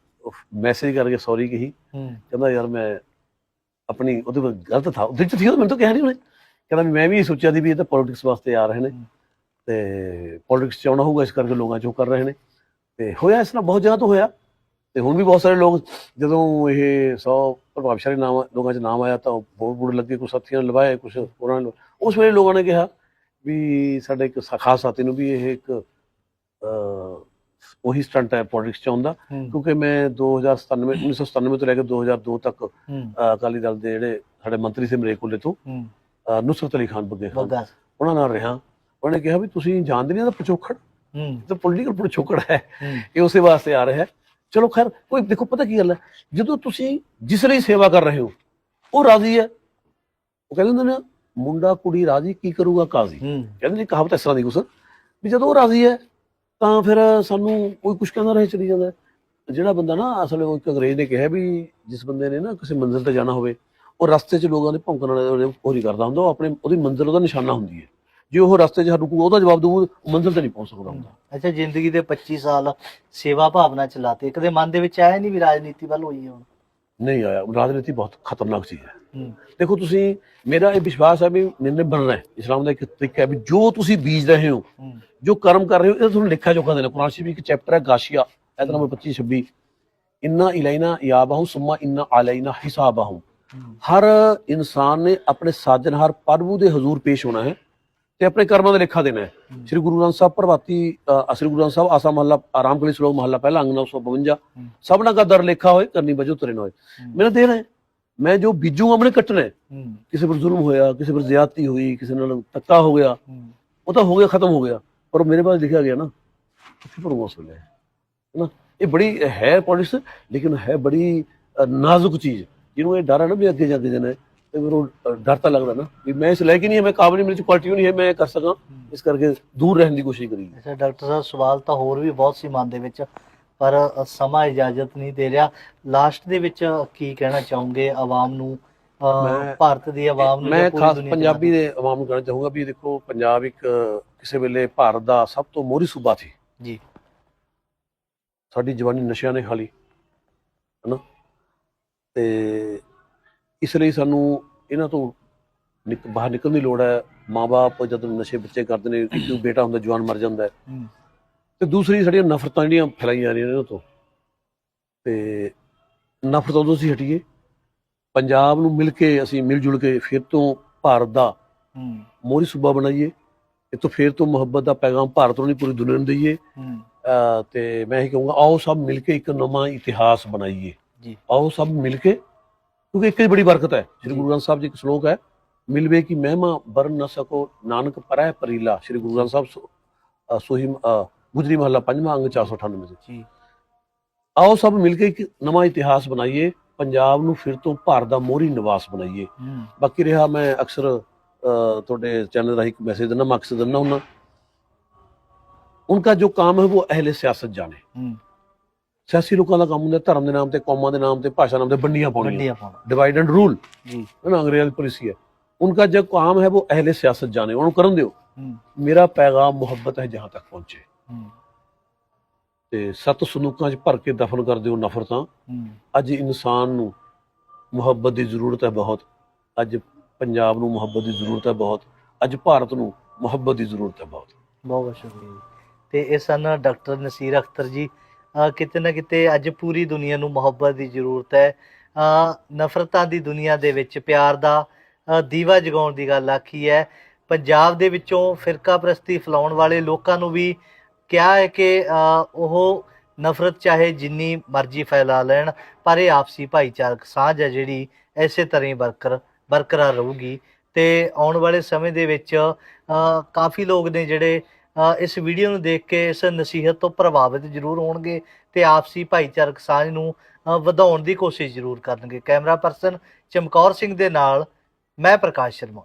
ਮੈਸੇਜ ਕਰਕੇ ਸੌਰੀ ਕਹੀ। ਕਹਿੰਦਾ ਯਾਰ ਮੈਂ ਆਪਣੀ ਉਹਦੇ ਵਿੱਚ ਗਲਤ ਥਾ ਉਹਦੇ ਚ ਸੀ ਉਹ ਮੈਨੂੰ ਤਾਂ ਕਿਹਾ ਨਹੀਂ ਉਹਨੇ। ਕਹਿੰਦਾ ਮੈਂ ਵੀ ਸੋਚਿਆ ਸੀ ਵੀ ਇਹ ਤਾਂ ਪੋਲਿਟਿਕਸ ਵਾਸਤੇ ਆ ਰਹੇ ਨੇ। ਤੇ ਪੋਲਿਟਿਕਸ ਚ ਆਉਣਾ ਹੋਊਗਾ ਇਸ ਕਰਕੇ ਲੋਕਾਂ ਚੋਂ ਕਰ ਰਹੇ ਨੇ। ਤੇ ਹੋਇਆ ਇਸ ਤਰ੍ਹਾਂ ਬਹੁਤ ਜਗ੍ਹਾ ਤੋਂ ਹੋਇਆ। ਤੇ ਹੁਣ ਵੀ ਬਹੁਤ ਸਾਰੇ ਲੋਕ ਜਦੋਂ ਇਹ 100 ਪ੍ਰਭਾਵਸ਼ਾਲੀ ਨਾਮ ਲੋਕਾਂ 'ਚ ਨਾਮ ਆਇਆ ਤਾਂ ਬਹੁਤ ਬੁਰੇ ਲੱਗੇ ਕੁਝ ਸਾਥੀਆਂ ਨੇ ਲਵਾਏ ਕੁਝ ਉਹਨਾਂ ਨੇ। ਉਸ ਵੇਲੇ ਲੋਕਾਂ ਨੇ ਕਿਹਾ ਵੀ ਸਾਡੇ ਇੱਕ ਸਾ- ਖਾਸ ਸਾਥੀ ਨੂੰ ਵੀ ਇਹ ਇੱਕ ਉਹੀ ਸਟੰਟ ਹੈ ਪੋਲਿਟਿਕਸ ਚ ਆਉਂਦਾ। ਕਿਉਂਕਿ ਮੈਂ 2097 1997 ਤੋਂ ਲੈ ਕੇ 2002 ਤੱਕ ਅਕਾਲੀ ਦਲ ਦੇ ਜਿਹੜੇ ਸਾਡੇ ਮੰਤਰੀ ਸੀ ਮਰੇਕੁਲੇ ਤੋਂ ਹੂੰ। ਅਹ ਨੁਸਰਤ ਅਲੀ ਖਾਨ ਬੱਗੇ ਖਾਨ। ਉਹਨਾਂ ਨਾਲ ਰਿਹਾ। ਉਹਨਾਂ ਕਿਹਾ ਵੀ ਤੁਸੀਂ ਜਾਣਦੇ ਨਹੀਂ ਹੂੰ। ਇਹ ਤਾਂ ਪੋਲੀਟੀਕਲ ਪਿਛੋਕੜ ਹੈ। ਇਹ ਉਸੇ ਵਾਸਤੇ ਆ ਰਿਹਾ ਹੈ। ਚਲੋ ਖੈਰ ਕੋਈ ਦੇਖੋ ਪਤਾ ਕੀ ਗੱਲ ਹੈ? ਜਦੋਂ ਤੁਸੀਂ ਜਿਸ ਲਈ ਸੇਵਾ ਕਰ ਰਹੇ ਹੋ ਉਹ ਰਾਜ਼ੀ ਹੈ। ਉਹ ਕਹਿੰਦੇ ਹੁੰਦੇ ਨੇ ਮੁੰਡਾ ਕੁੜੀ ਰਾਜ਼ੀ ਕੀ ਕਰੂਗਾ ਕਾਜ਼ੀ? ਕਹਿੰਦੇ ਨੇ ਕਹਾਵਤ ਇਸ ਤਰ੍ਹਾਂ ਦੀ ਕੁਛ। ਵੀ ਜਦੋਂ ਉਹ ਰਾਜ਼ੀ ਹੈ ਤਾਂ ਫਿਰ ਸਾਨੂੰ ਕੋਈ ਕੁਛ ਕਹਿੰਦਾ ਰਹੇ ਚਲੀ ਜਾਂਦਾ। ਜਿਹੜਾ ਬੰਦਾ ਨਾ ਅਸਲ ਵਿੱਚ ਇੱਕ ਅੰਗਰੇਜ਼ ਨੇ ਕਿਹਾ ਵੀ ਜਿਸ ਬੰਦੇ ਨੇ ਨਾ ਕਿਸੇ ਮੰਜ਼ਿਲ ਤੇ ਜਾਣਾ ਹੋਵੇ, ਉਹ ਰਸਤੇ 'ਚ ਲੋਕਾਂ ਦੇ ਭੌਂਕਣ ਨਾਲ ਉਹ ਨਹੀਂ ਕਰਦਾ ਹੁੰਦਾ, ਉਹ ਆਪਣੇ ਉਹਦੀ ਮੰਜ਼ਿਲ ਉਹਦਾ ਨਿਸ਼ਾਨਾ ਹੁੰਦੀ ਹੈ। ਜੇ ਉਹ ਰਸਤੇ 'ਚ ਰੁਕੂ, ਉਹਦਾ ਜਵਾਬ ਦਊ ਮੰਜ਼ਿਲ ਤੇ ਨਹੀਂ ਪਹੁੰਚ ਸਕਦਾ ਹੁੰਦਾ। ਅੱਛਾ, ਜ਼ਿੰਦਗੀ ਦੇ 25 ਸਾਲ ਸੇਵਾ ਭਾਵਨਾ ਚਲਾਤੇ ਕਦੇ ਮਨ ਦੇ ਵਿੱਚ ਆਇਆ ਨਹੀਂ ਵੀ ਰਾਜਨੀਤੀ ਵੱਲ ਹੋਈ ਹੁਣ। ਨਹੀਂ ਆਇਆ। ਰਾਜਨੀਤੀ ਬਹੁਤ ਖਤਰਨਾਕ ਚੀਜ਼ ਹੈ। ਦੇਖੋ ਤੁਸੀਂ ਮੇਰਾ ਇਹ ਵਿਸ਼ਵਾਸ ਹੈ ਵੀ ਨਿਰਣੇ ਬਣਨਾ ਹੈ। ਇਸਲਾਮ ਦਾ ਇੱਕ ਤਰੀਕਾ ਹੈ ਵੀ ਜੋ ਤੁਸੀਂ ਬੀਜ ਰਹੇ ਹੋ ਜੋ ਕਰਮ ਕਰ ਰਹੇ ਹੋ ਇਹ ਤੁਹਾਨੂੰ ਲਿਖਿਆ ਚੁੱਕਾ ਦੇਣਾ। ਕੁਰਾਨ ਸ਼ਰੀਫ ਇੱਕ ਚੈਪਟਰ ਹੈ ਗਾਸ਼ੀਆ ਇਹਦਾ ਨੰਬਰ 25 26 ਇੰਨਾ ਇਲੈਨਾ ਯਾਬਾਹੂ ਸੁਮਾ ਇੰਨਾ ਅਲੈਨਾ ਹਿਸਾਬਾਹੂ। ਹਰ ਇਨਸਾਨ ਨੇ ਆਪਣੇ ਸਾਜਨਹਾਰ ਪ੍ਰਭੂ ਦੇ ਹਜ਼ੂਰ ਪੇਸ਼ ਹੋਣਾ ਹੈ। ਤੇ ਆਪਣੇ ਕਰਮਾਂ ਦਾ ਲੇਖਾ ਦੇਣਾ ਹੈ। ਸ੍ਰੀ ਗੁਰੂ ਗ੍ਰੰਥ ਸਾਹਿਬ ਪ੍ਰਭਾਤੀ ਅ, ਸ੍ਰੀ ਗੁਰੂ ਗ੍ਰੰਥ ਸਾਹਿਬ ਆਸਾ ਮਹੱਲਾ ਆਰਾਮ ਕਲੀ ਸ਼ਲੋਕ ਮਹੱਲਾ ਪਹਿਲਾ ਅੰਗ 952 ਹੂੰ। ਸਭਨਾ ਦਾ ਦਰ ਲੇਖਾ ਹੋਏ ਕਰਨੀ ਵਜੋ ਤਰੇ ਨਾ ਹੋਏ। ਮੇਰਾ ਹੈ ਮੈਂ ਜੋ ਬੀਜੂਗਾ ਆਪਣੇ ਕੱਟਣਾ ਕਿਸੇ ਪਰ ਜ਼ੁਲਮ ਹੋਇਆ ਕਿਸੇ ਪਰ ਜ਼ਿਆਦਤੀ ਹੋਈ ਕਿਸੇ ਨਾਲ ਧੱਕਾ ਹੋ ਗਿਆ ਉਹ ਤਾਂ ਹੋ ਗਿਆ ਖਤਮ ਹੋ ਗਿਆ। ਪਰ ਮੇਰੇ ਪਾਸ ਲਿਖਿਆ ਗਿਆ ਨਾ ਉੱਥੇ ਪਰ ਉਸ ਵੇਲੇ ਹੈ ਨਾ? ਇਹ ਬੜੀ ਹੈ ਪੋਲਿਟਿਕਸ ਲੇਕਿਨ ਹੈ ਬੜੀ ਨਾਜ਼ੁਕ ਚੀਜ਼ ਜਿਹਨੂੰ ਇਹ ਡਰ ਹੈ ਨਾ ਵੀ ਅੱਗੇ ਜਾ ਕੇ ਜਾਣਾ ਤੇ ਡਰ ਤਾਂ ਲੱਗਦਾ ਨਾ ਵੀ ਮੈਂ ਇਸ ਲਾਇਕ ਹੀ ਨਹੀਂ ਹੈ ਮੈਂ ਕਾਬਲ ਨਹੀਂ ਮੇਰੇ ਚ ਕੁਆਲਿਟੀ ਨਹੀਂ ਹੈ ਮੈਂ ਇਹ ਕਰ ਸਕਾਂ। ਇਸ ਕਰਕੇ ਦੂਰ ਰਹਿਣ ਦੀ ਕੋਸ਼ਿਸ਼ ਕਰੀ। ਅੱਛਾ ਡਾਕਟਰ ਸਾਹਿਬ ਸਵਾਲ ਤਾਂ ਹੋਰ ਵੀ ਬਹੁਤ ਸੀ ਮਨ ਦੇ ਵਿੱਚ ਪਰ ਸਮਾਂ ਇਜਾਜ਼ਤ ਨਹੀਂ ਦੇ ਰਿਹਾ। ਲਾਸਟ ਦੇ ਵਿੱਚ ਕੀ ਕਹਿਣਾ ਚਾਹੋਗੇ ਆਵਾਮ ਨੂੰ? ਭਾਰਤ ਦੀ ਆਵਾਮ ਨੂੰ ਮੈਂ ਖਾਸ ਪੰਜਾਬੀ ਦੇ ਆਵਾਮ ਨੂੰ ਕਹਿਣਾ ਚਾਹੂੰਗਾ ਵੀ ਦੇਖੋ ਪੰਜਾਬ ਇੱਕ ਕਿਸੇ ਵੇਲੇ ਭਾਰਤ ਦਾ ਸਭ ਤੋਂ ਮੋਹਰੀ ਸੂਬਾ ਸੀ। ਜੀ। ਸਾਡੀ ਜਵਾਨੀ ਨਸ਼ਿਆਂ ਨੇ ਖਾਲੀ ਹਨਾ? ਤੇ ਇਸ ਲਈ ਸਾਨੂੰ ਇਹਨਾਂ ਤੋਂ ਨਿਕ ਬਾਹਰ ਨਿਕਲਣ ਦੀ ਲੋੜ ਹੈ। ਮਾਪੇ ਜਦੋਂ ਨਸ਼ੇ ਬੱਚੇ ਕਰਦੇ ਨੇ ਇੱਕ ਬੇਟਾ ਹੁੰਦਾ ਜਵਾਨ ਮਰ ਜਾਂਦਾ ਹੈ। ਤੇ ਦੂਸਰੀ ਸਾਡੀਆਂ ਨਫ਼ਰਤਾਂ ਜਿਹੜੀਆਂ ਫੈਲਾਈਆਂ ਜਾ ਰਹੀਆਂ ਨੇ ਇਹਨਾਂ ਤੋਂ। ਤੇ ਨਫ਼ਰਤਾਂ ਤੋਂ ਅਸੀਂ ਹਟੀਏ ਪੰਜਾਬ ਨੂੰ ਮਿਲ ਕੇ ਅਸੀਂ ਮਿਲ ਜੁਲ ਕੇ ਫਿਰ ਤੋਂ ਭਾਰਤ ਦਾ ਹੂੰ। ਮੋਹਰੀ ਸੂਬਾ ਬਣਾਈਏ। ਇਹ ਤੋਂ ਫਿਰ ਤੋਂ ਮੁਹੱਬਤ ਦਾ ਪੈਗਾਮ ਭਾਰਤ ਨੂੰ ਨਹੀਂ ਪੂਰੀ ਦੁਨੀਆ ਨੂੰ ਦਈਏ। ਤੇ ਮੈਂ ਇਹ ਕਹੂੰਗਾ ਆਓ ਸਭ ਮਿਲ ਕੇ ਇੱਕ ਨਵਾਂ ਇਤਿਹਾਸ ਬਣਾਈਏ। ਜੀ। ਆਓ ਸਭ ਮਿਲ ਕੇ ਕਿਉਂਕਿ ਇੱਕ ਹੀ ਬੜੀ ਬਰਕਤ ਹੈ ਸ੍ਰੀ ਜੀ। ਗੁਰੂ ਗ੍ਰੰਥ ਸਾਹਿਬ ਜੀ ਇੱਕ ਸ਼ਲੋਕ ਹੈ ਮਿਲਵੇ ਕੀ ਮਹਿਮਾ ਬਰਨ ਨਾ ਸਕੋ ਨਾਨਕ ਪਰੈ ਪਰੀਲਾ ਸ੍ਰੀ ਗੁਰੂ ਗ੍ਰੰਥ ਸਾਹਿਬ ਸੋ- ਅਹ ਸੋਹੀ ਅਹ ਗੁਜਰੀ ਮਹੱਲਾ ਪੰਜਵਾਂ ਅੰਗ 498 ਦੇ ਜੀ ਆਓ ਸਭ ਮਿਲ ਕੇ ਇੱਕ ਨਵਾਂ ਇਤਿਹਾਸ ਬਣਾਈਏ ਪੰਜਾਬ ਨੂੰ ਫਿਰ ਤੋਂ ਭਾਰਤ ਦਾ ਮੋਹਰੀ ਨਿਵਾਸ ਬਣਾਈਏ ਹੂੰ ਬਾਕੀ ਰਿਹਾ ਮੈਂ ਅਕਸਰ ਅ, ਤੁਹਾਡੇ ਚੈਨਲ ਰਾਹੀਂ ਇੱਕ ਮੈਸੇਜ ਦਿੰਦਾ ਮਕਸਦ ਦਿੰਦਾ ਹੁੰਦਾ उनका जो काम है वो अहले सियासत जाने ਹੂੰ ਸਿਆਸੀ ਲੋਕਾਂ ਦਾ ਕੰਮ ਹੁੰਦਾ ਧਰਮ ਦੇ ਨਾਮ ਤੇ ਕੌਮਾਂ ਦੇ ਨਾਮ ਤੇ ਭਾਸ਼ਾ ਨਾਮ ਤੇ ਵੰਡੀਆਂ ਪਾਉਣੀਆਂ ਵੰਡੀਆਂ ਪਾਉਣਾ डिवाइड एंड रूल ਜੀ है ना अंग्रेज पॉलिसी है उनका जो काम है वो अहले सियासत जाने उन्होंने करन दियो ਹੂੰ मेरा पैगाम मोहब्बत है जहां तक पहुंचे ਹੂੰ ਤੇ ਸੱਤ ਸੰਦੂਕਾਂ 'ਚ ਭਰ ਕੇ ਦਫਨ ਕਰ ਦਿਓ ਨਫ਼ਰਤਾਂ ਹੂੰ ਅੱਜ ਇਨਸਾਨ ਨੂੰ ਮੁਹੱਬਤ ਦੀ ਜ਼ਰੂਰਤ ਹੈ ਬਹੁਤ ਅੱਜ ਪੰਜਾਬ ਨੂੰ ਮੁਹੱਬਤ ਦੀ ਜ਼ਰੂਰਤ ਹੈ ਬਹੁਤ ਅੱਜ ਭਾਰਤ ਨੂੰ ਮੁਹੱਬਤ ਦੀ ਜ਼ਰੂਰਤ ਹੈ ਬਹੁਤ ਬਹੁਤ ਬਹੁਤ ਸ਼ੁਕਰੀਆ ਜੀ ਤੇ ਇਹ ਸਨ ਡਾਕਟਰ ਨਸੀਰ ਅਖਤਰ ਜੀ ਅਹ ਕਿਤੇ ਨਾ ਕਿਤੇ ਅੱਜ ਪੂਰੀ ਦੁਨੀਆ ਨੂੰ ਮੁਹੱਬਤ ਦੀ ਜ਼ਰੂਰਤ ਹੈ। ਨਫ਼ਰਤਾਂ ਦੀ ਦੁਨੀਆ ਦੇ ਵਿੱਚ, ਪਿਆਰ ਦਾ ਦੀਵਾ ਜਗਾਉਣ ਦੀ ਗੱਲ ਆਖੀ ਹੈ। ਪੰਜਾਬ ਦੇ ਵਿੱਚੋਂ ਫਿਰਕਾ ਪ੍ਰਸਤੀ ਫੈਲਾਉਣ ਵਾਲੇ ਲੋਕਾਂ ਨੂੰ ਵੀ ਕਿਹਾ ਹੈ ਕਿ ਉਹ ਨਫ਼ਰਤ ਚਾਹੇ ਜਿੰਨੀ ਮਰਜ਼ੀ ਫੈਲਾ ਲੈਣ, ਪਰ ਇਹ ਆਪਸੀ ਭਾਈਚਾਰਕ ਸਾਂਝ ਹੈ ਜਿਹੜੀ ਐਸੇ ਤਰ੍ਹਾਂ ਹੀ ਬਰਕਰ, ਬਰਕਰਾਰ ਰਹੂਗੀ। ਤੇ ਆਉਣ ਵਾਲੇ ਸਮੇਂ ਦੇ ਵਿੱਚ ਕਾਫੀ ਲੋਕ ਨੇ ਜਿਹੜੇ ਇਸ ਵੀਡੀਓ ਨੂੰ ਦੇਖ ਕੇ ਇਸ ਨਸੀਹਤ ਤੋਂ ਪ੍ਰਭਾਵਿਤ ਜ਼ਰੂਰ ਹੋਣਗੇ ਤੇ ਆਪਸੀ ਭਾਈਚਾਰਕ ਸਾਂਝ ਨੂੰ ਵਧਾਉਣ ਦੀ ਕੋਸ਼ਿਸ਼ ਜ਼ਰੂਰ ਕਰਨਗੇ। ਕੈਮਰਾ ਪਰਸਨ ਚਮਕੌਰ ਸਿੰਘ ਦੇ ਨਾਲ, ਮੈਂ ਪ੍ਰਕਾਸ਼ ਸ਼ਰਮਾ।